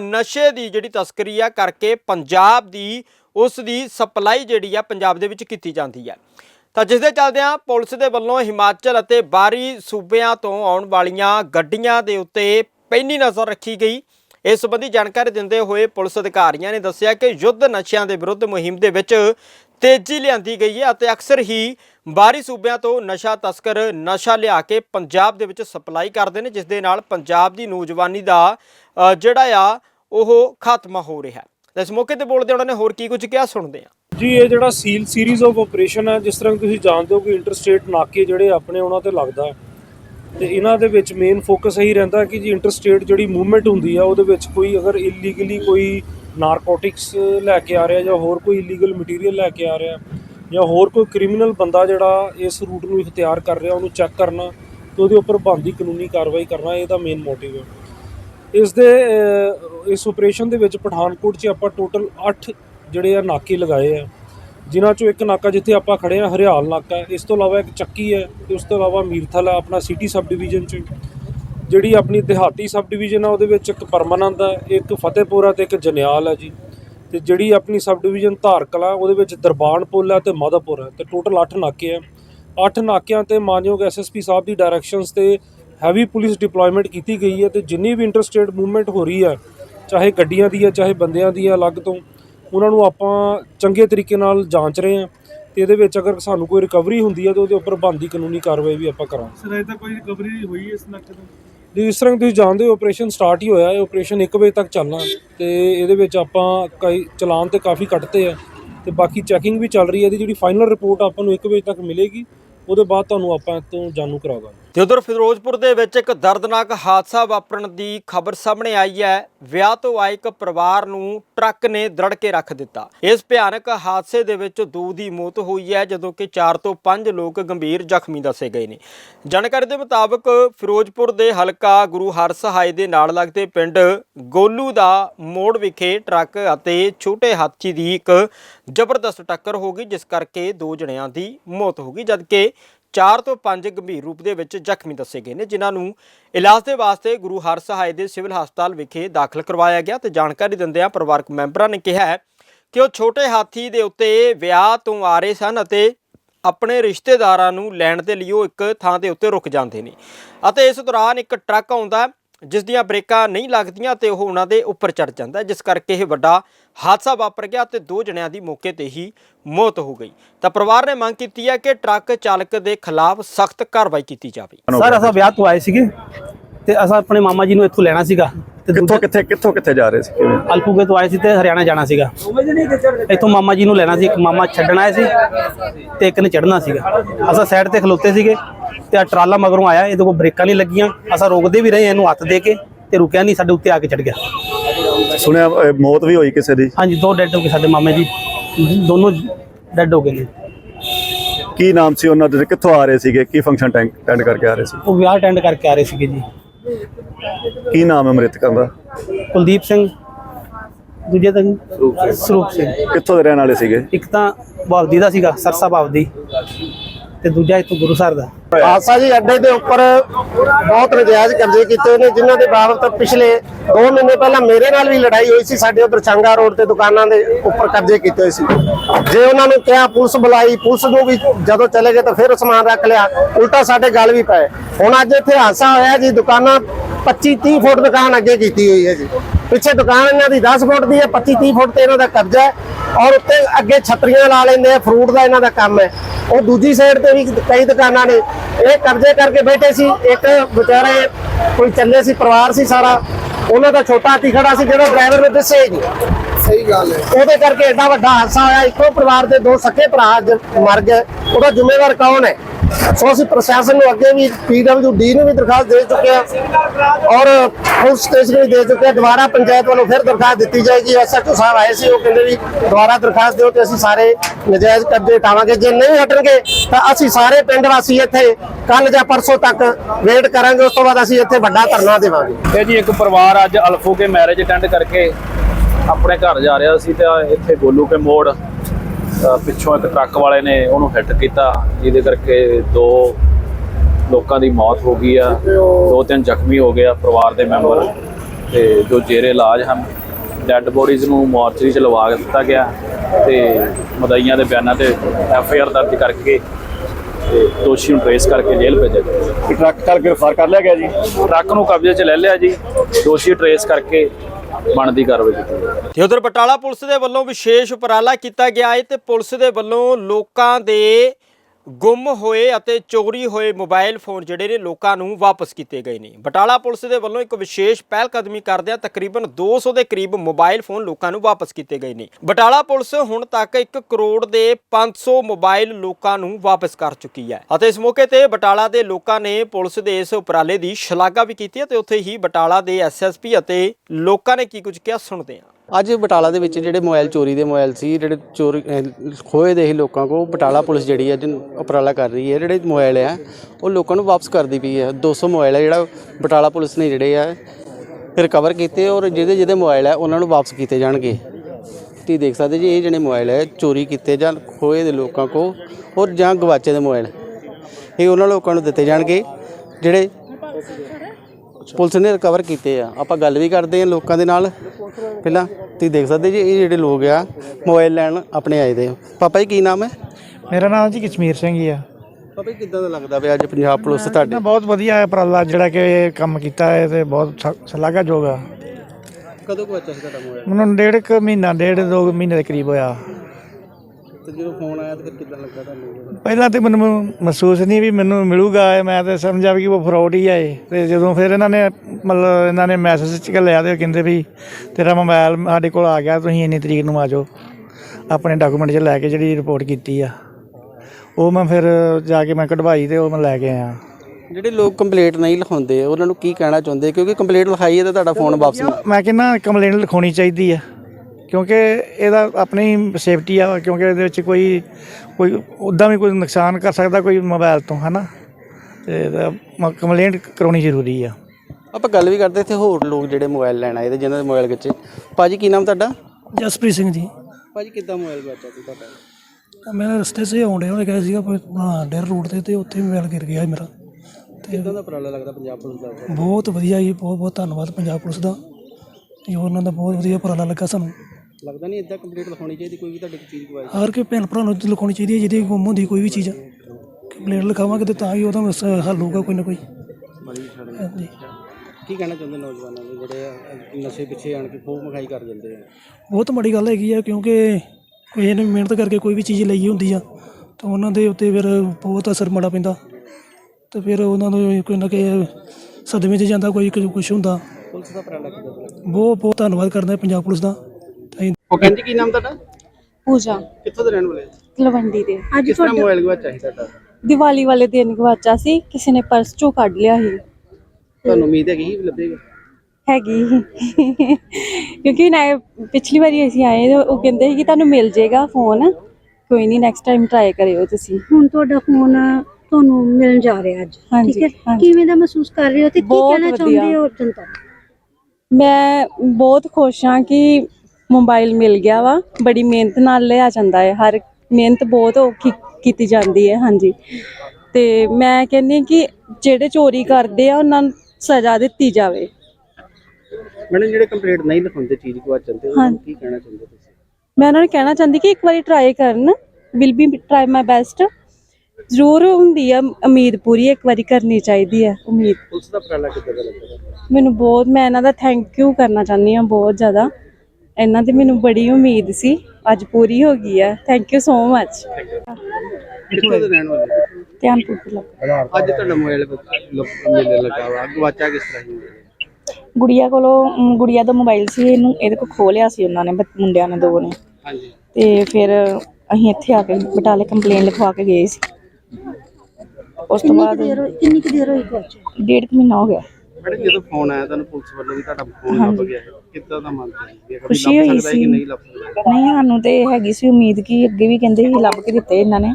ਨਸ਼ੇ ਦੀ ਜਿਹੜੀ ਤਸਕਰੀ ਆ ਕਰਕੇ ਪੰਜਾਬ ਦੀ ਉਸ ਦੀ ਸਪਲਾਈ ਜਿਹੜੀ ਆ ਪੰਜਾਬ ਦੇ ਵਿੱਚ ਕੀਤੀ ਜਾਂਦੀ ਹੈ। ਤਾਂ ਜਿਸ ਦੇ ਚੱਲਦਿਆਂ ਪੁਲਿਸ ਦੇ ਵੱਲੋਂ ਹਿਮਾਚਲ ਅਤੇ ਬਾਹਰੀ ਸੂਬਿਆਂ ਤੋਂ ਆਉਣ ਵਾਲੀਆਂ ਗੱਡੀਆਂ ਦੇ ਉੱਤੇ ਪੈਣੀ ਨਜ਼ਰ ਰੱਖੀ ਗਈ। ਇਸ ਸੰਬੰਧੀ ਜਾਣਕਾਰੀ ਦਿੰਦੇ ਹੋਏ ਪੁਲਿਸ ਅਧਿਕਾਰੀਆਂ ਨੇ ਦੱਸਿਆ ਕਿ ਯੁੱਧ ਨਸ਼ਿਆਂ ਦੇ ਵਿਰੁੱਧ ਮੁਹਿੰਮ ਦੇ ਵਿੱਚ ਤੇਜ਼ੀ ਲਿਆਂਦੀ ਗਈ ਹੈ ਅਤੇ ਅਕਸਰ ਹੀ ਬਾਹਰੀ ਸੂਬਿਆਂ ਤੋਂ ਨਸ਼ਾ ਤਸਕਰ ਨਸ਼ਾ ਲਿਆ ਕੇ ਪੰਜਾਬ ਦੇ ਵਿੱਚ ਸਪਲਾਈ ਕਰਦੇ ਨੇ, ਜਿਸ ਦੇ ਨਾਲ ਪੰਜਾਬ ਦੀ ਨੌਜਵਾਨੀ ਦਾ ਜਿਹੜਾ ਆ, ਉਹ ਖਾਤਮਾ ਹੋ ਰਿਹਾ ਹੈ। ਇਸ ਮੌਕੇ ਤੇ ਬੋਲਦੇ ਉਹਨਾਂ ਨੇ ਹੋਰ ਕੀ ਕੁਝ ਕਿਹਾ, ਸੁਣਦੇ ਹਾਂ। ਜੀ, ਇਹ ਜਿਹੜਾ ਸੀਲ ਸੀਰੀਜ਼ ਆਫ ਆਪਰੇਸ਼ਨ ਹੈ, ਜਿਸ ਤਰ੍ਹਾਂ ਤੁਸੀਂ ਜਾਣਦੇ ਹੋ ਕਿ ਇੰਟਰਸਟੇਟ ਨਾਕੇ ਜਿਹੜੇ ਆਪਣੇ ਉਹਨਾਂ ਤੇ ਲੱਗਦਾ ਹੈ, ਤੇ ਇਹਨਾਂ ਦੇ ਵਿੱਚ ਮੇਨ ਫੋਕਸ ਇਹੀ ਰਹਿੰਦਾ ਕਿ ਜੀ ਇੰਟਰਸਟੇਟ ਜਿਹੜੀ ਮੂਵਮੈਂਟ ਹੁੰਦੀ ਆ, ਉਹਦੇ ਵਿੱਚ ਕੋਈ ਅਗਰ ਇਲੀਗਲੀ ਕੋਈ ਨਾਰਕੋਟਿਕਸ ਲੈ ਕੇ ਆ ਰਿਹਾ ਜਾਂ ਹੋਰ ਕੋਈ ਇਲੀਗਲ ਮਟੀਰੀਅਲ ਲੈ ਕੇ ਆ ਰਿਹਾ, ਜਾਂ ਹੋਰ ਕੋਈ ਕ੍ਰਿਮੀਨਲ ਬੰਦਾ ਜਿਹੜਾ ਇਸ ਰੂਟ ਨੂੰ ਇਖਤਿਆਰ ਕਰ ਰਿਹਾ, ਉਹਨੂੰ ਚੈੱਕ ਕਰਨਾ, ਤੇ ਉਹਦੇ ਉੱਪਰ ਬਣਦੀ ਕਾਨੂੰਨੀ ਕਾਰਵਾਈ ਕਰਨਾ ਇਹਦਾ ਮੇਨ ਮੋਟਿਵ ਹੈ। ਇਸ ਦੇ ਇਸ ਆਪਰੇਸ਼ਨ ਦੇ ਵਿੱਚ ਪਠਾਨਕੋਟ 'ਚ ਆਪਾਂ ਟੋਟਲ 8 ਜਿਹੜੇ ਆ ਨਾਕੇ ਲਗਾਏ ਆ, ਜਿਨ੍ਹਾਂ ਚੋਂ ਇੱਕ ਨਾਕਾ ਜਿੱਥੇ ਆਪਾਂ ਖੜੇ ਆ, ਹਰਿਆਲ ਨਾਕਾ ਇਸ ਤੋਂ ਇਲਾਵਾ ਇੱਕ ਚੱਕੀ ਹੈ ਤੇ ਉਸ ਤੋਂ ਇਲਾਵਾ ਮੀਰਥਲ ਹੈ ਆਪਣਾ ਸਿਟੀ ਸਬ ਡਿਵੀਜ਼ਨ 'ਚ ਜਿਹੜੀ ਆਪਣੀ ਦਿਹਾਤੀ ਸਬ ਡਿਵੀਜ਼ਨ ਆ, ਉਹਦੇ ਵਿੱਚ ਇੱਕ ਪਰਮਾਨੰਦ ਹੈ ਇੱਕ ਫਤਿਹਪੁਰ ਹੈ ਤੇ ਇੱਕ ਜਨਿਆਲ ਹੈ ਜੀ। ਤੇ ਜਿਹੜੀ ਆਪਣੀ ਸਬ ਡਿਵੀਜ਼ਨ ਧਾਰਕਲਾ, ਉਹਦੇ ਵਿੱਚ ਦਰਬਾਨ ਪੁੱਲ ਹੈ ਤੇ ਮਾਧੋਪੁਰ ਹੈ ਤੇ ਟੋਟਲ 8 ਨਾਕੇ ਆ। 8 ਨਾਕਿਆਂ ਤੇ ਮਾਨਯੋਗ ਐਸਐਸਪੀ ਸਾਹਿਬ ਦੀ ਡਾਇਰੈਕਸ਼ਨਸ ਤੇ ਹੈਵੀ ਪੁਲਿਸ ਡਿਪਲੋਇਮੈਂਟ ਕੀਤੀ ਗਈ ਹੈ ਤੇ ਜਿੰਨੀ ਵੀ ਇੰਟਰਸਟੇਟ ਮੂਵਮੈਂਟ ਹੋ ਰਹੀ ਹੈ ਚਾਹੇ ਗੱਡੀਆਂ ਦੀ ਹੈ ਚਾਹੇ ਬੰਦਿਆਂ ਦੀ ਹੈ ਅਲੱਗ ਤੋਂ ਉਹਨਾਂ ਨੂੰ ਆਪਾਂ ਚੰਗੇ ਤਰੀਕੇ ਨਾਲ ਜਾਂਚ ਰਹੇ ਹਾਂ ਤੇ ਇਹਦੇ ਵਿੱਚ ਅਗਰ ਸਾਨੂੰ ਕੋਈ ਰਿਕਵਰੀ ਹੁੰਦੀ ਹੈ ਤਾਂ ਉਹਦੇ ਉੱਪਰ ਬੰਦੀ ਕਾਨੂੰਨੀ ਕਾਰਵਾਈ ਵੀ ਆਪਾਂ ਕਰਾਂਗੇ। ਸਰ ਅਜੇ ਤੱਕ ਕੋਈ ਰਿਕਵਰੀ ਹੋਈ ਇਸ ਨਕਸ਼ੇ ਤੋਂ? ਜਿਸ ਤਰ੍ਹਾਂ ਤੁਸੀਂ ਜਾਣਦੇ ਹੋ ਆਪਰੇਸ਼ਨ ਸਟਾਰਟ ਹੀ ਹੋਇਆ ਹੈ ਆਪਰੇਸ਼ਨ 1 ਵਜੇ ਤੱਕ ਚੱਲਣਾ ਤੇ ਇਹਦੇ ਵਿੱਚ ਆਪਾਂ ਕਈ ਚਲਾਨ ਤੇ ਕਾਫੀ ਕੱਟਤੇ ਆ ਤੇ ਬਾਕੀ ਚੈਕਿੰਗ ਵੀ ਚੱਲ ਰਹੀ ਹੈ ਇਹਦੀ ਜਿਹੜੀ ਫਾਈਨਲ ਰਿਪੋਰਟ ਆਪਾਂ ਨੂੰ 1 ਵਜੇ ਤੱਕ ਮਿਲੇਗੀ ਉਹਦੇ ਬਾਅਦ ਤੁਹਾਨੂੰ ਆਪਾਂ ਤੋਂ ਜਾਣੂ ਕਰਾਵਾਂਗੇ। ਤੇ ਉਧਰ ਫਿਰੋਜ਼ਪੁਰ ਦੇ ਵਿੱਚ ਇੱਕ ਦਰਦਨਾਕ ਹਾਦਸਾ ਵਾਪਰਨ ਦੀ ਖਬਰ ਸਾਹਮਣੇ ਆਈ ਹੈ। ਵਿਆਹ ਤੋਂ ਆਏ ਇੱਕ ਪਰਿਵਾਰ ਨੂੰ ਟਰੱਕ ਨੇ ਦਰੜ ਕੇ ਰੱਖ ਦਿੱਤਾ। ਇਸ ਭਿਆਨਕ ਹਾਦਸੇ ਦੇ ਵਿੱਚ ਦੋ ਦੀ ਮੌਤ ਹੋਈ ਹੈ, ਜਦੋਂ ਕਿ 4 ਤੋਂ 5 ਲੋਕ ਗੰਭੀਰ ਜ਼ਖਮੀ ਦੱਸੇ ਗਏ ਨੇ। ਜਾਣਕਾਰੀ ਦੇ ਮੁਤਾਬਕ ਫਿਰੋਜ਼ਪੁਰ ਦੇ ਹਲਕਾ ਗੁਰੂ ਹਰ ਸਹਾਇ ਦੇ ਨਾਲ ਲੱਗਦੇ ਪਿੰਡ ਗੋਲੂ ਦਾ ਮੋੜ ਵਿਖੇ ਟਰੱਕ ਅਤੇ ਛੋਟੇ ਹਾਥੀ ਦੀ ਇੱਕ ਜ਼ਬਰਦਸਤ ਟੱਕਰ ਹੋ ਗਈ, ਜਿਸ ਕਰਕੇ ਦੋ ਜਣਿਆਂ ਦੀ ਮੌਤ ਹੋ ਗਈ, ਜਦਕਿ 4 ਤੋਂ 5 ਗੰਭੀਰ ਰੂਪ ਦੇ ਵਿੱਚ ਜ਼ਖਮੀ ਦੱਸੇ ਗਏ ਨੇ, ਜਿਨ੍ਹਾਂ ਨੂੰ ਇਲਾਜ ਦੇ ਵਾਸਤੇ ਗੁਰੂ ਹਰ ਹਰਸਹਾਏ ਦੇ ਸਿਵਲ ਹਸਪਤਾਲ ਵਿਖੇ ਦਾਖਲ ਕਰਵਾਇਆ ਗਿਆ ਤੇ ਜਾਣਕਾਰੀ ਦਿੰਦਿਆਂ ਪਰਿਵਾਰਕ ਮੈਂਬਰਾਂ ਨੇ ਕਿਹਾ ਹੈ ਕਿ ਉਹ ਛੋਟੇ ਹਾਥੀ ਦੇ ਉੱਤੇ ਵਿਆਹ ਤੋਂ ਆ ਰਹੇ ਸਨ ਅਤੇ ਆਪਣੇ ਰਿਸ਼ਤੇਦਾਰਾਂ ਨੂੰ ਲੈਣ ਦੇ ਲਈ ਉਹ ਇੱਕ ਥਾਂ ਦੇ ਉੱਤੇ ਰੁਕ ਜਾਂਦੇ ਨੇ ਅਤੇ ਇਸ ਦੌਰਾਨ ਇੱਕ ਟਰੱਕ ਆਉਂਦਾ ਜਿਸ ਦੀਆਂ ਬ੍ਰੇਕਾਂ ਨਹੀਂ ਲੱਗਦੀਆਂ ਤੇ ਉਹ ਉਹਨਾਂ ਦੇ ਉੱਪਰ ਚੜ ਜਾਂਦਾ ਜਿਸ ਕਰਕੇ ਇਹ ਵੱਡਾ ਹਾਦਸਾ ਵਾਪਰ ਗਿਆ ਤੇ ਦੋ ਜਣਿਆਂ ਦੀ ਮੌਕੇ ਤੇ ਹੀ ਮੌਤ ਹੋ ਗਈ। ਤਾਂ ਪਰਿਵਾਰ ਨੇ ਮੰਗ ਕੀਤੀ ਹੈ ਕਿ ਟਰੱਕ ਚਾਲਕ ਦੇ ਖਿਲਾਫ ਸਖਤ ਕਾਰਵਾਈ ਕੀਤੀ ਜਾਵੇ। ਸਰ, ਅਸਾਂ ਵਿਆਹ ਤੋਂ ਆਏ ਸੀਗੇ ਤੇ ਅਸਾਂ ਆਪਣੇ ਮਾਮਾ ਜੀ ਨੂੰ ਇੱਥੋਂ ਲੈਣਾ ਸੀਗਾ। ਤੇ ਕਿੱਥੋਂ ਕਿੱਥੇ ਕਿੱਥੋਂ ਕਿੱਥੇ ਜਾ ਰਹੇ ਸੀ? ਕਿਵੇਂ? ਅਲਪੂਗੇ ਤੋਂ ਆਏ ਸੀ ਤੇ ਹਰਿਆਣਾ ਜਾਣਾ ਸੀਗਾ। ਇੱਥੋਂ ਮਾਮਾ ਜੀ ਨੂੰ ਲੈਣਾ ਸੀ ਇੱਕ ਮਾਮਾ ਛੱਡਣ ਆਏ ਸੀ ਤੇ ਇੱਕ ਨੇ ਚੜਨਾ ਸੀਗਾ। ਅਸਾਂ ਸਾਈਡ ਤੇ ਖਲੋਤੇ ਸੀਗੇ ਤੇ ਆ ਟਰਾਲਾ ਮਗਰੋਂ ਆਇਆ ਇਹਦੇ ਕੋਲ ਬ੍ਰੇਕਾਂ ਨਹੀਂ ਲੱਗੀਆਂ। ਅਸਾਂ ਰੋਕਦੇ ਵੀ ਰਹੇ ਇਹਨੂੰ ਹੱਥ ਦੇ ਕੇ ਤੇ ਰੁਕਿਆ ਨਹੀਂ ਸਾਡੇ ਉੱਤੇ ਆ ਕੇ ਚੜ ਗਿਆ। ਸੁਣਿਆ ਅਹ, ਮੌਤ ਵੀ ਹੋਈ ਕਿਸੇ ਦੀ? ਹਾਂਜੀ ਦੋ ਡੈਡ ਹੋ ਗਏ ਸਾਡੇ ਮਾਮੇ ਜੀ। ਦੋਨੋਂ ਡੈਡ ਹੋ ਗਏ ਨੇ। ਕੀ ਨਾਮ ਸੀ ਉਹਨਾਂ ਦੇ? ਕਿੱਥੋਂ ਆ ਰਹੇ ਸੀਗੇ? ਕੀ ਫੰਕਸ਼ਨ ਅਟੈਂਡ ਕਰਕੇ ਆ ਰਹੇ ਸੀ? ਉਹ ਵਿਆਹ ਅਟੈਂਡ ਕਰਕੇ ਆ ਰਹੇ ਸੀਗੇ ਜੀ। ਕੀ ਨਾਮ ਹੈ ਮ੍ਰਿਤਕਾਂ ਦਾ? ਕੁਲਦੀਪ ਸਿੰਘ। ਦੂਜੇ ਤਾਂ ਸਰੂਪ ਸਿੰਘ। ਕਿੱਥੋਂ ਦੇ ਰਹਿਣ ਵਾਲੇ ਸੀਗੇ? ਇੱਕ ਤਾਂ ਬਾਵਦੀ ਦਾ ਸੀਗਾ ਸਰਸਾ ਬਾਵਦੀ ਤੇ ਦੂਜਾ ਇੱਥੋਂ ਗੁਰੂਸਰ ਦਾ। ਹਾਦਸਾ ਜੀ ਅੱਡੇ ਦੇ ਉੱਪਰ ਬਹੁਤ ਨਜਾਇਜ਼ ਕਬਜ਼ੇ ਕੀਤੇ ਨੇ, ਜਿਨ੍ਹਾਂ ਦੇ ਬਾਬਤ ਪਿਛਲੇ 2 ਮਹੀਨੇ ਪਹਿਲਾਂ ਮੇਰੇ ਨਾਲ ਵੀ ਲੜਾਈ ਹੋਈ ਸੀ, ਸਾਡੇ ਉਧਰ ਛਾਂਗਾ ਰੋਡ ਤੇ ਦੁਕਾਨਾਂ ਦੇ ਉੱਪਰ ਕਬਜ਼ੇ ਕੀਤੇ ਹੋਏ ਸੀ। ਜੇ ਉਹਨਾਂ ਨੂੰ ਕਿਹਾ ਪੁਲਿਸ ਬੁਲਾਈ, ਪੁਲਿਸ ਨੂੰ ਵੀ ਜਦੋਂ ਚਲੇ ਗਏ ਤਾਂ ਫਿਰ ਸਮਾਨ ਰੱਖ ਲਿਆ, ਉਲਟਾ ਸਾਡੇ ਗੱਲ ਵੀ ਪਏ। ਹੁਣ ਅੱਜ ਇੱਥੇ ਹਾਦਸਾ ਹੋਇਆ ਜੀ, ਦੁਕਾਨਾਂ 25 30 ਫੁੱਟ ਦੁਕਾਨ ਅੱਗੇ ਕੀਤੀ ਹੋਈ ਹੈ ਜੀ। ਪਿੱਛੇ ਦੁਕਾਨ ਇਹਨਾਂ ਦੀ 10 ਫੁੱਟ ਦੀ ਹੈ 25 30 ਫੁੱਟ ਤੇ ਇਹਨਾਂ ਦਾ ਕਬਜ਼ਾ ਹੈ ਔਰ ਉੱਤੇ ਅੱਗੇ ਛਤਰੀਆਂ ਲਾ ਲੈਂਦੇ ਆ ਫਰੂਟ ਦਾ ਇਹਨਾਂ ਦਾ ਕੰਮ ਹੈ। ਉਹ ਦੂਜੀ ਸਾਈਡ ਤੇ ਵੀ ਕਈ ਦੁਕਾਨਾਂ ਨੇ ਇਹ ਕਬਜ਼ੇ ਕਰਕੇ ਬੈਠੇ ਸੀ ਇੱਕ ਵਿਚਾਰੇ ਕੋਈ ਚੱਲੇ ਸੀ ਪਰਿਵਾਰ ਸੀ ਸਾਰਾ ਉਹਨਾਂ ਦਾ ਛੋਟਾ ਹਾਥੀ ਖੜਾ ਸੀ ਜਿਹੜਾ ਡਰਾਈਵਰ ਨੇ ਦੱਸਿਆ ਹੀ ਨਹੀਂ। ਸਹੀ ਗੱਲ ਹੈ। ਉਹਦੇ ਕਰਕੇ ਐਡਾ ਵੱਡਾ ਹਾਦਸਾ ਹੋਇਆ ਇੱਕੋ ਪਰਿਵਾਰ ਦੇ ਦੋ ਸੱਕੇ ਭਰਾ ਮਰ ਗਏ ਉਹਦਾ ਜ਼ਿੰਮੇਵਾਰ ਕੌਣ ਹੈ? ਸੋ ਅਸੀਂ ਪ੍ਰਸ਼ਾਸਨ ਨੂੰ ਅੱਗੇ ਵੀ ਪੀਡਬਲਯੂਡੀ ਨੂੰ ਵੀ ਦਰਖਾਸਤ ਦੇ ਚੁੱਕੇ ਹਾਂ ਔਰ ਪੁਲਿਸ ਸਟੇਸ਼ਨ ਵੀ ਦੇ ਚੁੱਕੇ ਹਾਂ। ਦੁਬਾਰਾ ਪੰਚਾਇਤ ਵੱਲੋਂ ਫਿਰ ਦਰਖਾਸਤ ਦਿੱਤੀ ਜਾਏਗੀ। ਐਸਐਚਓ ਸਾਹਿਬ ਆਏ ਸੀ, ਉਹ ਕਹਿੰਦੇ ਵੀ ਦੁਬਾਰਾ ਦਰਖਾਸਤ ਦਿਓ ਤੇ ਅਸੀਂ ਸਾਰੇ ਨਜਾਇਜ਼ ਕਬਜ਼ੇ ਹਟਾਵਾਂਗੇ। ਜੇ ਨਹੀਂ ਹਟਣਗੇ, ਤਾਂ ਅਸੀਂ ਸਾਰੇ ਪਿੰਡ ਵਾਸੀ ਇੱਥੇ ਕੱਲ ਜਾਂ ਪਰਸੋਂ ਤੱਕ ਵੇਟ ਕਰਾਂਗੇ। ਉਸ ਤੋਂ ਬਾਅਦ ਅਸੀਂ ਇੱਥੇ ਵੱਡਾ ਧਰਨਾ ਦੇਵਾਂਗੇ। ਇਹ ਜੀ ਇੱਕ ਪਰਿਵਾਰ ਅੱਜ ਅਲਫੋ ਕੇ ਮੈਰਿਜ ਅਟੈਂਡ ਕਰਕੇ ਆਪਣੇ ਘਰ ਜਾ ਰਿਹਾ ਸੀ ਤੇ ਇੱਥੇ ਗੋਲੂ ਕੇ ਮੋੜ ਪਿੱਛੋਂ ਇੱਕ ਟਰੱਕ ਵਾਲੇ ਨੇ ਉਹਨੂੰ ਹਿੱਟ ਕੀਤਾ ਜਿਹਦੇ ਕਰਕੇ ਦੋ ਲੋਕਾਂ ਦੀ ਮੌਤ ਹੋ ਗਈ ਆ ਦੋ ਤਿੰਨ ਜ਼ਖਮੀ ਹੋ ਗਏ ਆ ਪਰਿਵਾਰ ਦੇ ਮੈਂਬਰ ਤੇ ਜੋ ਜੇਰੇ ਇਲਾਜ ਹਨ। ਡੈੱਡ ਬੋਡੀਜ਼ ਨੂੰ ਮੋਰਚਰੀ ਚ ਲਵਾ ਦਿੱਤਾ ਗਿਆ ਤੇ ਮਦਈਆਂ ਦੇ ਬਿਆਨਾਂ ਤੇ ਐਫ ਆਈ ਆਰ ਦਰਜ ਕਰਕੇ ਤੇ ਦੋਸ਼ੀ ਨੂੰ ਟ੍ਰੇਸ ਕਰਕੇ ਜੇਲ੍ਹ ਭੇਜਿਆ ਗਿਆ। ਟਰੱਕ ਚੱਲ ਗ੍ਰਿਫਤਾਰ ਕਰ ਲਿਆ ਗਿਆ ਜੀ? ਟਰੱਕ ਨੂੰ ਕਬਜ਼ੇ 'ਚ ਲੈ ਲਿਆ ਜੀ। ਦੋਸ਼ੀ ਟਰੇਸ ਕਰਕੇ ਬਣਦੀ ਕਾਰਵਾਈ ਕੀਤੀ ਜਾਵੇ ਤੇ ਉਧਰ ਬਟਾਲਾ ਪੁਲਿਸ ਦੇ ਵੱਲੋਂ ਵਿਸ਼ੇਸ਼ ਉਪਰਾਲਾ ਕੀਤਾ ਗਿਆ ਹੈ ਤੇ ਪੁਲਿਸ ਦੇ ਵੱਲੋਂ ਲੋਕਾਂ ਦੇ ਗੁੰਮ ਹੋਏ ਅਤੇ ਚੋਰੀ ਹੋਏ ਮੋਬਾਈਲ ਫੋਨ ਜਿਹੜੇ ਨੇ ਲੋਕਾਂ ਨੂੰ ਵਾਪਸ ਕੀਤੇ ਗਏ ਨੇ। ਬਟਾਲਾ ਪੁਲਿਸ ਦੇ ਵੱਲੋਂ ਇੱਕ ਵਿਸ਼ੇਸ਼ ਪਹਿਲ ਕਦਮੀ ਕਰਦਿਆਂ ਤਕਰੀਬਨ 200 ਦੇ ਕਰੀਬ ਮੋਬਾਈਲ ਫੋਨ ਲੋਕਾਂ ਨੂੰ ਵਾਪਸ ਕੀਤੇ ਗਏ ਨੇ। ਬਟਾਲਾ ਪੁਲਿਸ ਹੁਣ ਤੱਕ 1 ਕਰੋੜ ਦੇ 500 ਮੋਬਾਈਲ ਲੋਕਾਂ ਨੂੰ ਵਾਪਸ ਕਰ ਚੁੱਕੀ ਹੈ। ਅਤੇ ਇਸ ਮੌਕੇ ਤੇ ਬਟਾਲਾ ਦੇ ਲੋਕਾਂ ਨੇ ਪੁਲਿਸ ਦੇ ਇਸ ਉਪਰਾਲੇ ਦੀ ਸ਼ਲਾਘਾ ਵੀ ਕੀਤੀ ਅਤੇ ਉੱਥੇ ਹੀ ਬਟਾਲਾ ਦੇ ਐਸਐਸਪੀ ਅਤੇ ਲੋਕਾਂ ਨੇ ਕੀ ਕੁਝ ਕਿਹਾ ਸੁਣਦੇ ਹਾਂ। ਅੱਜ ਬਟਾਲਾ ਦੇ ਵਿੱਚ ਜਿਹੜੇ ਮੋਬਾਈਲ ਚੋਰੀ ਦੇ ਮੋਬਾਈਲ ਸੀ, ਜਿਹੜੇ ਚੋਰੀ, ਅਹ, ਖੋਏ ਦੇ ਹੀ ਲੋਕਾਂ ਕੋ ਬਟਾਲਾ ਪੁਲਿਸ ਜਿਹੜੀ ਹੈ ਜਿਹਨੂੰ ਉਪਰਾਲਾ ਕਰ ਰਹੀ ਹੈ। ਜਿਹੜੇ ਮੋਬਾਈਲ ਆ, ਉਹ ਲੋਕਾਂ ਨੂੰ ਵਾਪਸ ਕਰਦੀ ਪਈ ਹੈ। 200 ਮੋਬਾਈਲ ਹੈ ਜਿਹੜਾ ਬਟਾਲਾ ਪੁਲਿਸ ਨੇ ਜਿਹੜੇ ਆ ਰਿਕਵਰ ਕੀਤੇ ਔਰ ਜਿਹਦੇ ਜਿਹਦੇ ਮੋਬਾਈਲ ਹੈ ਉਹਨਾਂ ਨੂੰ ਵਾਪਸ ਕੀਤੇ ਜਾਣਗੇ। ਤੁਸੀਂ ਦੇਖ ਸਕਦੇ ਜੀ, ਇਹ ਜਿਹੜੇ ਮੋਬਾਈਲ ਹੈ ਚੋਰੀ ਕੀਤੇ ਜਾਂ ਖੋਏ ਦੇ ਲੋਕਾਂ ਕੋ ਔਰ ਜਾਂ ਗਵਾਚੇ ਦੇ ਮੋਬਾਈਲ, ਇਹ ਉਹਨਾਂ ਲੋਕਾਂ ਨੂੰ ਦਿੱਤੇ ਜਾਣਗੇ। ਜਿਹੜੇ ਪੁਲਿਸ ਨੇ ਰਿਕਵਰ ਕੀਤੇ ਆ। ਆਪਾਂ ਗੱਲ ਵੀ ਕਰਦੇ ਆ ਲੋਕਾਂ ਦੇ ਨਾਲ। ਪਹਿਲਾਂ ਤੁਸੀਂ ਦੇਖ ਸਕਦੇ ਜੀ ਇਹ ਜਿਹੜੇ ਲੋਕ ਆ ਮੋਬਾਈਲ ਲੈਣ ਆਪਣੇ ਆਏ ਦੇ। ਪਾਪਾ ਜੀ ਕੀ ਨਾਮ ਹੈ? ਮੇਰਾ ਨਾਮ ਜੀ ਕਸ਼ਮੀਰ ਸਿੰਘ ਹੀ ਆ। ਪਾਪਾ ਜੀ ਕਿੱਦਾਂ ਦਾ ਲੱਗਦਾ ਪਿਆ ਅੱਜ ਪੰਜਾਬ ਪੁਲਿਸ ਤੁਹਾਡੇ? ਬਹੁਤ ਵਧੀਆ ਉਪਰਾਲਾ ਜਿਹੜਾ ਕਿ ਇਹ ਕੰਮ ਕੀਤਾ ਹੈ ਤੇ ਬਹੁਤ ਸ਼ਲਾਘਾਯੋਗ ਆ। ਕਦੋਂ ਕੁ ਅੱਛਾ ਸੀ ਤੁਹਾਡਾ ਮੋਬਾਈਲ ਮੈਨੂੰ ਡੇਢ ਕੁ ਮਹੀਨਾ ਡੇਢ ਦੋ ਕੁ ਮਹੀਨੇ ਦੇ ਕਰੀਬ ਹੋਇਆ। ਤੇ ਜਦੋਂ ਫੋਨ ਆਇਆ ਤਾਂ ਫਿਰ ਕਿੱਦਾਂ ਲੱਗਾ ਤੁਹਾਨੂੰ? ਪਹਿਲਾਂ ਤੇ ਮੈਨੂੰ ਮਹਿਸੂਸ ਨਹੀਂ ਵੀ ਮੈਨੂੰ ਮਿਲੂਗਾ ਇਹ ਮੈਂ ਤਾਂ ਸਮਝਿਆ ਵੀ ਉਹ ਫਰਾਡ ਹੀ ਹੈ ਇਹ। ਤੇ ਜਦੋਂ ਫਿਰ ਇਹਨਾਂ ਨੇ ਮਤਲਬ ਇਹਨਾਂ ਨੇ ਮੈਸੇਜ ਚ ਲਿਆ ਤੇ ਉਹ ਕਹਿੰਦੇ ਵੀ ਤੇਰਾ ਮੋਬਾਈਲ ਸਾਡੇ ਕੋਲ ਆ ਗਿਆ ਤੁਸੀਂ ਇੰਨੀ ਤਰੀਕ ਨੂੰ ਆ ਜਾਓ। ਆਪਣੇ ਡਾਕੂਮੈਂਟ 'ਚ ਲੈ ਕੇ ਜਿਹੜੀ ਰਿਪੋਰਟ ਕੀਤੀ ਆ। ਉਹ ਮੈਂ ਫਿਰ ਜਾ ਕੇ ਮੈਂ ਕਢਵਾਈ ਤੇ ਉਹ ਮੈਂ ਲੈ ਕੇ ਆਇਆ। ਜਿਹੜੇ ਲੋਕ ਕੰਪਲੇਂਟ ਨਹੀਂ ਲਿਖਾਉਂਦੇ ਉਹਨਾਂ ਨੂੰ ਕੀ ਕਹਿਣਾ ਚਾਹੁੰਦੇ? ਕਿਉਂਕਿ ਕੰਪਲੇਂਟ ਲਿਖਾਈ ਹੈ ਤਾਂ ਤੁਹਾਡਾ ਫੋਨ ਵਾਪਸ ਮੈਂ ਕਹਿੰਦਾ ਕੰਪਲੇਂਟ ਲਿਖਾਉਣੀ ਚਾਹੀਦੀ ਆ। ਕਿਉਂਕਿ ਇਹਦਾ ਆਪਣੀ ਸੇਫਟੀ ਆ ਕਿਉਂਕਿ ਇਹਦੇ ਵਿੱਚ ਕੋਈ ਕੋਈ ਉਦਾਂ ਵੀ ਕੋਈ ਨੁਕਸਾਨ ਕਰ ਸਕਦਾ ਕੋਈ ਮੋਬਾਈਲ ਤੋਂ ਹਨਾ? ਤੇ ਕੰਪਲੇਂਟ ਕਰਾਉਣੀ ਜ਼ਰੂਰੀ ਆ। ਆਪਾਂ ਗੱਲ ਵੀ ਕਰਦੇ ਇੱਥੇ ਹੋਰ ਲੋਕ ਜਿਹੜੇ ਮੋਬਾਈਲ ਲੈਣ ਆਏ ਤੇ ਜਿਨ੍ਹਾਂ ਦੇ ਮੋਬਾਈਲ ਗੱਚੇ ਭਾਜੀ ਕੀ ਨਾਮ ਤੁਹਾਡਾ? ਜਸਪ੍ਰੀਤ ਸਿੰਘ ਜੀ। ਭਾਜੀ ਕਿੱਦਾਂ ਮੋਬਾਈਲ ਗਵਾਚਾ ਸੀ ਤੁਹਾਡਾ? ਮੈਂ ਰਸਤੇ 'ਚ ਆਉਂਦੇ ਹੋਏ ਗਿਆ ਸੀਗਾ ਡੇਰ ਰੋਡ ਤੇ ਤੇ ਉੱਥੇ ਮੋਬਾਈਲ ਗਿਰ ਗਿਆ ਮੇਰਾ। ਕਿੱਦਾਂ ਦਾ ਉਪਰਾਲਾ ਲੱਗਦਾ ਪੰਜਾਬ ਪੁਲਿਸ ਦਾ? ਬਹੁਤ ਵਧੀਆ ਜੀ ਬਹੁਤ ਬਹੁਤ ਧੰਨਵਾਦ ਪੰਜਾਬ ਪੁਲਿਸ ਦਾ। ਇਹ ਉਹਨਾਂ ਦਾ ਬਹੁਤ ਵਧੀਆ ਉਪਰਾਲਾ ਲੱਗਾ ਸਾਨੂੰ। ਲੱਗਦਾ ਨਹੀਂ ਇਦਾਂ ਕੰਪਲੀਟ ਲਿਖਾਉਣੀ ਚਾਹੀਦੀ ਕੋਈ ਵੀ ਤੁਹਾਡੇ ਚੀਜ਼ ਗਵਾਈ ਹਰ ਕੋਈ ਭੈਣ ਭਰਾ ਨੂੰ ਲਿਖਾਉਣੀ ਚਾਹੀਦੀ ਹੈ ਜਿਹਦੀ ਗੁੰਮ ਹੁੰਦੀ ਕੋਈ ਵੀ ਚੀਜ਼ ਕੰਪਲੇਂਟ ਲਿਖਾਵਾਂਗੇ ਤੇ ਤਾਂ ਹੀ ਉਹਦਾ ਮਸ- ਹੱਲ ਹੋਊਗਾ ਕੋਈ ਨਾ ਕੋਈ। ਹਾਂਜੀ। ਕੀ ਕਹਿਣਾ ਚਾਹੁੰਦੇ ਨੌਜਵਾਨਾਂ ਨੂੰ ਜਿਹੜੇ ਨਸ਼ੇ ਪਿੱਛੇ ਆਣ ਕੇ ਖੋਹ ਮਖਾਈ ਕਰ ਜਾਂਦੇ ਆ? ਬਹੁਤ ਮਾੜੀ ਗੱਲ ਹੈਗੀ ਆ ਕਿਉਂਕਿ ਕੋਈ ਇਹਨੇ ਮਿਹਨਤ ਕਰਕੇ ਕੋਈ ਵੀ ਚੀਜ਼ ਲਈ ਹੁੰਦੀ ਆ ਤਾਂ ਉਹਨਾਂ ਦੇ ਉੱਤੇ ਫਿਰ ਬਹੁਤ ਅਸਰ ਮਾੜਾ ਪੈਂਦਾ। ਤੇ ਫਿਰ ਉਹਨਾਂ ਨੂੰ ਕੋਈ ਨਾ ਕੋਈ ਸਦਮੇ 'ਚ ਜਾਂਦਾ ਕੋਈ ਕੁਝ ਹੁੰਦਾ। ਪੁਲਿਸ ਦਾ ਲੱਗਦਾ ਬਹੁਤ ਬਹੁਤ ਧੰਨਵਾਦ ਕਰਦਾ ਪੰਜਾਬ ਪੁਲਿਸ ਦਾ। ਉਹ ਕਹਿੰਦੀ ਕੀ ਨਾਮ ਤੁਹਾਡਾ? ਪੂਜਾ। ਕਿੱਥੋਂ ਦੇ ਰਹਿਣ ਵਾਲੇ ਤਲਵੰਡੀ ਦੇ। ਅੱਜ ਕਿਸ ਤਰ੍ਹਾਂ ਮੋਬਾਈਲ ਗਵਾਚਾ ਸੀ ਤੁਹਾਡਾ? ਦੀਵਾਲੀ ਵਾਲੇ ਦਿਨ ਗਵਾਚਾ ਸੀ ਕਿਸੇ ਨੇ ਪਰਸ ਚੋਂ ਕੱਢ ਲਿਆ ਸੀ। ਤੁਹਾਨੂੰ ਉਮੀਦ ਹੈਗੀ ਸੀ ਵੀ ਲੱਭੇਗਾ? ਹੈਗੀ ਕਿਉਂਕਿ ਨਾ ਪਿਛਲੀ ਵਾਰੀ ਅਸੀਂ ਆਏ ਤੇ ਉਹ ਕਹਿੰਦੇ ਸੀ ਕਿ ਤੁਹਾਨੂੰ ਮਿਲ ਜਾਏਗਾ ਫੋਨ। ਕੋਈ ਨਹੀਂ ਨੈਕਸਟ ਟਾਈਮ ਟਰਾਈ ਕਰਿਓ ਤੁਸੀਂ। ਹੁਣ ਤੁਹਾਡਾ ਫੋਨ ਤੁਹਾਨੂੰ ਮਿਲਣ ਜਾ ਰਿਹਾ ਅੱਜ। ਹਾਂਜੀ, ਠੀਕ ਹੈ? ਹਾਂਜੀ। ਕਿਵੇਂ ਦਾ ਮਹਿਸੂਸ ਕਰ ਰਹੇ ਹੋ ਤੇ ਕੀ ਬਹੁਤ ਕਹਿਣਾ ਵਧੀਆ। ਚਾਹੁੰਦੇ ਹੋ ਜਨਤਾ ਨੂੰ? ਮੈਂ ਬਹੁਤ ਖੁਸ਼ ਹਾਂ ਕਿ ਮੋਬਾਈਲ ਮਿਲ ਗਿਆ ਵਾ ਬੜੀ ਮਿਹਨਤ ਨਾਲ ਲਿਆ ਜਾਂਦਾ ਹੈ ਹਰ ਮਿਹਨਤ ਬਹੁਤ ਕੀਤੀ ਜਾਂਦੀ ਹੈ ਹਾਂਜੀ। ਤੇ ਮੈਂ ਕਹਿੰਦੀ ਕਿ ਜਿਹੜੇ ਚੋਰੀ ਕਰਦੇ ਆ ਉਹਨਾਂ ਨੂੰ ਸਜ਼ਾ ਦਿੱਤੀ ਜਾਵੇ। ਮੈਡਮ ਜਿਹੜੇ ਕੰਪਲੀਟ ਨਹੀਂ ਲਿਖਾਉਂਦੇ ਚੀਜ਼ ਗਵਾਚਣ ਤੇ ਉਹਨਾਂ ਨੂੰ। ਕੀ ਕਹਿਣਾ ਚਾਹੁੰਦੇ ਤੁਸੀਂ? ਮੈਂ ਉਹਨਾਂ ਨੂੰ ਕਹਿਣਾ ਚਾਹੁੰਦੀ ਕਿ ਇੱਕ ਵਾਰੀ ਟਰਾਈ ਕਰਨ will be try my best ਜ਼ਰੂਰ ਹੁੰਦੀ ਆ ਉਮੀਦ ਪੂਰੀ ਇੱਕ ਵਾਰੀ ਕਰਨੀ ਚਾਹੀਦੀ ਹੈ ਉਮੀਦ। ਪੁਲਿਸ ਦਾ ਉਪਰਾਲਾ ਕਿੱਦਾਂ ਲੱਗਦਾ? ਮੈਨੂੰ ਬਹੁਤ ਮੈਂ ਇਹਨਾਂ ਦਾ ਥੈਂਕ ਯੂ ਕਰਨਾ ਚਾਹੁੰਦੀ ਹਾਂ ਬਹੁਤ ਜ਼ਿਆਦਾ। ਇਹਨਾਂ ਦੀ ਮੈਨੂੰ ਬੜੀ ਉਮੀਦ ਸੀ ਅੱਜ ਪੂਰੀ ਹੋ ਗਈ ਹੈ ਥੈਂਕ ਯੂ ਸੋ ਮਚ ਕਿੱਥੋਂ ਦੇ ਰਹਿਣ ਵਾਲੇ ਧਿਆਨਪੁਰ ਤੋਂ ਲੱਗਾ ਅੱਜ ਤੁਹਾਡਾ ਮੋਬਾਈਲ ਮਿਲਣ ਲੱਗਾ ਵਾ। ਗਵਾਚਾ ਕਿਸ ਤਰ੍ਹਾਂ ਹੀ ਗੁੜੀਆ ਕੋਲੋਂ ਅਮ, ਗੁੜੀਆ ਦਾ ਮੋਬਾਈਲ ਸੀ ਇਹਨੂੰ ਇਹਦੇ ਕੋਲ ਖੋਹ ਲਿਆ ਸੀ ਉਹਨਾਂ ਨੇ ਬੱਚ- ਮੁੰਡਿਆਂ ਨੇ ਦੋ ਨੇ ਹਾਂਜੀ। ਤੇ ਫਿਰ ਅਸੀਂ ਇੱਥੇ ਆ ਕੇ ਬਟਾਲੇ ਕੰਪਲੇਨ ਲਿਖਵਾ ਕੇ ਗਏ ਸੀ। ਉਸ ਤੋਂ ਬਾਅਦ ਕਿੰਨੀ ਕੁ ਦੇਰ ਹੋਈ ਪਹੁੰਚੇ ਡੇਢ ਕੁ ਮਹੀਨਾ ਹੋ ਗਿਆ। ਮੈਡਮ ਜਦੋਂ ਫੋਨ ਆਇਆ ਤੁਹਾਨੂੰ ਪੁਲਿਸ ਵੱਲੋਂ ਵੀ ਤੁਹਾਡਾ ਫੋਨ। ਲੱਭ ਗਿਆ ਹੈ। ਕਿੱਦਾਂ ਦਾ ਮਨ ਸੀ? ਖੁਸ਼ੀ ਲੱਭ ਹੋਈ ਸਕਦਾ ਹੈ ਸੀ। ਕਿ ਨਹੀਂ ਲੱਭ ਸਕਦਾ? ਨਹੀਂ ਸਾਨੂੰ ਤੇ ਹੈਗੀ ਸੀ ਉਮੀਦ ਕਿ ਅੱਗੇ ਵੀ ਕਹਿੰਦੇ ਸੀ ਲੱਭ ਕੇ ਦਿੱਤੇ ਇਹਨਾਂ ਨੇ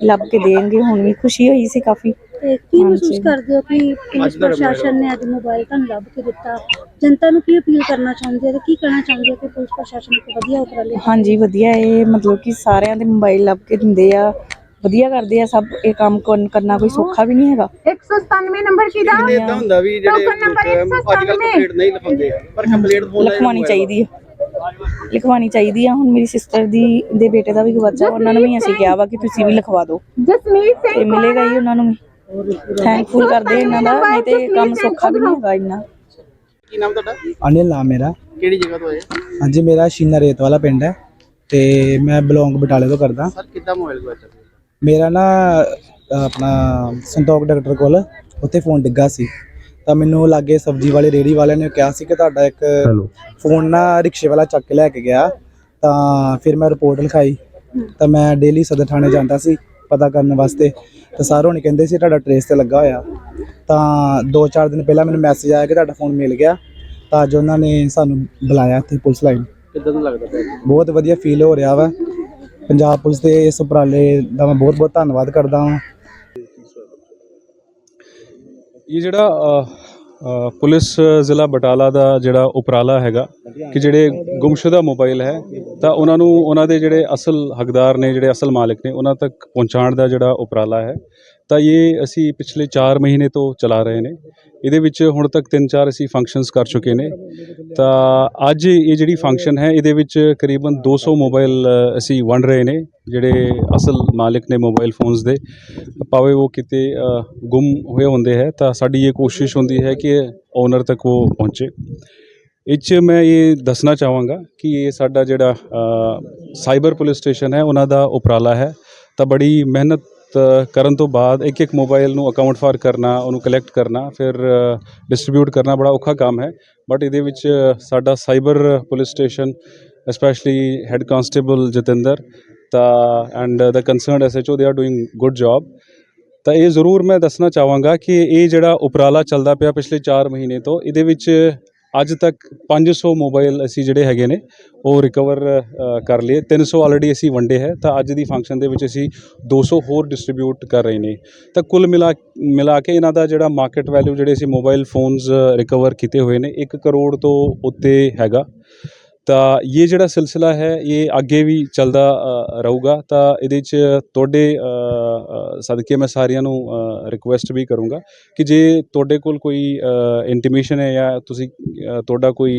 ਲੱਭ ਕੇ ਦੇਣਗੇ। ਹੁਣ ਵੀ ਖੁਸ਼ੀ ਹੋਈ ਸੀ ਕਾਫੀ। ਤੇ ਕੀ ਮਹਿਸੂਸ। ਕਰਦੇ ਹੋ ਕਿ ਪੁਲਿਸ ਪ੍ਰਸ਼ਾਸਨ ਨੇ ਅੱਜ ਮੋਬਾਈਲ ਤੁਹਾਨੂੰ ਲੱਭ ਕੇ ਦਿੱਤਾ? ਜਨਤਾ ਨੂੰ ਕੀ ਅਪੀਲ ਕਰਨਾ ਚਾਹੁੰਦੇ ਹੋ ਤੇ ਕੀ ਕਹਿਣਾ ਚਾਹੁੰਦੇ ਹੋ ਕਿ ਪੁਲਿਸ ਪ੍ਰਸ਼ਾਸਨ ਇੱਕ ਵਧੀਆ ਉਪਰਾਲੇ ਹਾਂਜੀ ਵਧੀਆ। ਇਹ ਮਤਲਬ ਕਿ ਸਾਰਿਆਂ ਦੇ ਮੋਬਾਈਲ ਲੱਭ ਕੇ ਦਿੰਦੇ ਆ। ਵਧੀਆ ਕਰਦੇ ਆ ਸਭ ਇਹ ਕੰਮ ਕਰਨ- ਕਰਨਾ ਕੋਈ ਸੌਖਾ ਵੀ ਨਹੀਂ ਹੈਗਾ। 197 ਨੰਬਰ ਕਿਹਦਾ ਕਿਤੇ ਇਦਾਂ ਹੁੰਦਾ ਵੀ ਜਿਹੜੇ ਟੋਕਨ ਨੰਬਰ ਅੱਜ ਕੱਲ੍ਹ ਕੰਪਲੀਟ ਨਹੀਂ ਲਿਖਾਉਂਦੇ ਪਰ ਕੰਪਲੀਟ ਫੋਨ ਲਿਖਵਾਉਣੀ ਚਾਹੀਦੀ ਹੈ। ਲਿਖਵਾਉਣੀ ਚਾਹੀਦੀ ਆ। ਹੁਣ ਮੇਰੀ ਸਿਸਟਰ ਦੀ ਦੇ ਬੇਟੇ ਦਾ ਵੀ ਗਵਾਚਾ ਉਹਨਾਂ ਨੂੰ ਵੀ ਅਸੀਂ ਕਿਹਾ ਵਾ ਕਿ ਤੁਸੀਂ ਵੀ ਲਿਖਵਾ ਦਿਓ। ਜਸਮੀਤ ਤੇ ਮਿਲੇਗਾ ਹੀ ਉਹਨਾਂ ਨੂੰ ਵੀ। ਥੈਂਕਫੁਲ ਕਰਦੇ ਇਹਨਾਂ ਦਾ ਨਹੀਂ ਤੇ ਇਹ ਕੰਮ ਸੌਖਾ ਵੀ ਨਹੀਂ ਹੈਗਾ ਇੰਨਾ। ਕੀ ਨਾਮ ਤੁਹਾਡਾ? ਅਨਿਲ ਨਾਮ ਮੇਰਾ। ਕਿਹੜੀ ਜਗ੍ਹਾ ਤੋਂ ਆਏ? ਹਾਂਜੀ ਮੇਰਾ ਸ਼ੀਨਾ ਰੇਤ ਵਾਲਾ ਪਿੰਡ ਹੈ ਤੇ ਮੈਂ ਬਿਲੋਂਗ ਬਟਾਲੇ ਤੋਂ ਕਰਦਾ। ਸਰ ਕਿੱਦਾਂ ਮੋਬਾਈਲ ਗਵਾਚਿਆ ਮੇਰਾ ਨਾ ਆਪਣਾ ਸੰਤੋਖ ਡਾਕਟਰ ਕੋਲ ਉੱਥੇ ਫੋਨ ਡਿੱਗਾ ਸੀ। ਤਾਂ ਮੈਨੂੰ ਲਾਗੇ ਸਬਜ਼ੀ ਵਾਲੇ ਰੇੜੀ ਵਾਲਿਆਂ ਨੇ ਕਿਹਾ ਸੀ ਕਿ ਤੁਹਾਡਾ ਇੱਕ ਫੋਨ ਨਾ ਰਿਕਸ਼ੇ ਵਾਲਾ ਚੱਕ ਕੇ ਲੈ ਕੇ ਗਿਆ। ਤਾਂ ਫਿਰ ਮੈਂ ਰਿਪੋਰਟ ਲਿਖਾਈ। ਤਾਂ ਮੈਂ ਡੇਲੀ ਸਦਰ ਥਾਣੇ ਜਾਂਦਾ ਸੀ ਪਤਾ ਕਰਨ ਵਾਸਤੇ। ਤਾਂ ਸਾਰੇ ਹੋਣੀ ਕਹਿੰਦੇ ਸੀ ਤੁਹਾਡਾ ਟਰੇਸ ਤੇ ਲੱਗਾ ਹੋਇਆ। ਤਾਂ 2-4 ਦਿਨ ਪਹਿਲਾਂ ਮੈਨੂੰ ਮੈਸੇਜ ਆਇਆ ਕਿ ਤੁਹਾਡਾ ਫੋਨ ਮਿਲ ਗਿਆ। ਤਾਂ ਅੱਜ ਉਹਨਾਂ ਨੇ ਸਾਨੂੰ ਬੁਲਾਇਆ ਇੱਥੇ ਪੁਲਿਸ ਲਾਈਨ ਕਿੱਦਾਂ ਲੱਗਦਾ? ਬਹੁਤ ਵਧੀਆ ਫੀਲ ਹੋ ਰਿਹਾ ਵਾ। ਪੰਜਾਬ ਪੁਲਿਸ ਦੇ ਇਸ ਉਪਰਾਲੇ ਦਾ ਮੈਂ ਬਹੁਤ ਬਹੁਤ ਧੰਨਵਾਦ ਕਰਦਾ ਹਾਂ। ਇਹ ਜਿਹੜਾ ਪੁਲਿਸ ਜ਼ਿਲ੍ਹਾ ਬਟਾਲਾ ਦਾ ਜਿਹੜਾ ਉਪਰਾਲਾ ਹੈਗਾ ਕਿ ਜਿਹੜੇ ਗੁੰਮਸ਼ੁਦਾ ਮੋਬਾਈਲ ਹੈ, ਤਾਂ ਉਹਨਾਂ ਨੂੰ ਉਹਨਾਂ ਦੇ ਜਿਹੜੇ ਅਸਲ ਹੱਕਦਾਰ ਨੇ, ਜਿਹੜੇ ਅਸਲ ਮਾਲਕ ਨੇ, ਉਹਨਾਂ ਤੱਕ ਪਹੁੰਚਾਉਣ ਦਾ ਜਿਹੜਾ ਉਪਰਾਲਾ ਹੈ। ਤਾਂ ਇਹ ਅਸੀਂ ਪਿਛਲੇ 4 ਮਹੀਨੇ ਤੋਂ ਚਲਾ ਰਹੇ ਨੇ। ਇਹਦੇ ਵਿੱਚ ਹੁਣ ਤੱਕ 3-4 ਅਸੀਂ ਫੰਕਸ਼ਨਸ ਕਰ ਚੁੱਕੇ ਨੇ। ਤਾਂ ਅੱਜ ਇਹ ਜਿਹੜੀ ਫੰਕਸ਼ਨ ਹੈ ਇਹਦੇ ਵਿੱਚ ਕਰੀਬਨ 200 ਮੋਬਾਈਲ ਅ, ਅਸੀਂ ਵੰਡ ਰਹੇ ਨੇ ਜਿਹੜੇ ਅਸਲ ਮਾਲਕ ਨੇ ਮੋਬਾਈਲ ਫੋਨਸ ਦੇ। ਭਾਵੇਂ ਉਹ ਕਿਤੇ ਗੁੰਮ ਹੋਏ ਹੁੰਦੇ ਹੈ ਤਾਂ ਸਾਡੀ ਇਹ ਕੋਸ਼ਿਸ਼ ਹੁੰਦੀ ਹੈ ਕਿ ਓਨਰ ਤੱਕ ਉਹ ਪਹੁੰਚੇ। ਇਹ 'ਚ ਮੈਂ ਇਹ ਦੱਸਣਾ ਚਾਹਾਂਗਾ ਕਿ ਇਹ ਸਾਡਾ ਜਿਹੜਾ ਸਾਈਬਰ ਪੁਲਿਸ ਸਟੇਸ਼ਨ ਹੈ ਉਹਨਾਂ ਦਾ ਉਪਰਾਲਾ ਹੈ। ਤਾਂ ਬੜੀ ਮਿਹਨਤ ਕਰਨ ਤੋਂ ਬਾਅਦ ਇੱਕ ਇੱਕ ਮੋਬਾਈਲ ਨੂੰ ਅਕਾਊਂਟ ਫਾਰ ਕਰਨਾ, ਉਹਨੂੰ ਕਲੈਕਟ ਕਰਨਾ, ਫਿਰ ਡਿਸਟ੍ਰੀਬਿਊਟ ਕਰਨਾ ਬੜਾ ਔਖਾ ਕੰਮ ਹੈ। ਬਟ ਇਹਦੇ ਵਿੱਚ ਸਾਡਾ cyber police station specially head constable Jatinder ਤਾਂ and the concerned SHO they are doing good job ਤਾਂ ਇਹ ਜ਼ਰੂਰ ਮੈਂ ਦੱਸਣਾ ਚਾਹਾਂਗਾ ਕਿ ਇਹ ਜਿਹੜਾ ਉਪਰਾਲਾ ਚੱਲਦਾ ਪਿਆ ਪਿਛਲੇ 4 ਮਹੀਨੇ ਤੋਂ, ਇਹਦੇ ਵਿੱਚ ਅੱਜ ਤੱਕ 500 ਮੋਬਾਈਲ ਅਸੀਂ ਜਿਹੜੇ ਹੈਗੇ ਨੇ, ਉਹ ਰਿਕਵਰ ਕਰ ਲਏ। 300 ਆਲਰੇਡੀ ਅਸੀਂ ਵੰਡੇ ਹੈ। ਤਾਂ ਅੱਜ ਦੀ ਫੰਕਸ਼ਨ ਦੇ ਵਿੱਚ ਅਸੀਂ 200 ਹੋਰ ਡਿਸਟ੍ਰੀਬਿਊਟ ਕਰ ਰਹੇ ਨੇ। ਤਾਂ ਕੁੱਲ ਮਿਲਾ ਮਿਲਾ ਕੇ ਇਹਨਾਂ ਦਾ ਜਿਹੜਾ ਮਾਰਕੀਟ ਵੈਲਿਊ ਜਿਹੜੇ ਅਸੀਂ ਮੋਬਾਈਲ ਫੋਨਸ ਰਿਕਵਰ ਕੀਤੇ ਹੋਏ ਨੇ 1 ਕਰੋੜ ਤੋਂ ਉੱਤੇ ਹੈਗਾ। ਤਾਂ ਇਹ ਜਿਹੜਾ ਸਿਲਸਿਲਾ ਹੈ ਇਹ ਅੱਗੇ ਵੀ ਚੱਲਦਾ ਅ, ਰਹੂਗਾ। ਤਾਂ ਇਹਦੇ 'ਚ ਤੁਹਾਡੇ ਸਦਕੇ ਮੈਂ ਸਾਰਿਆਂ ਨੂੰ ਰਿਕੁਐਸਟ ਵੀ ਕਰੂੰਗਾ ਕਿ ਜੇ ਤੁਹਾਡੇ ਕੋਲ ਕੋਈ ਇੰਟੀਮੇਸ਼ਨ ਹੈ ਜਾਂ ਤੁਸੀਂ ਤੁਹਾਡਾ ਕੋਈ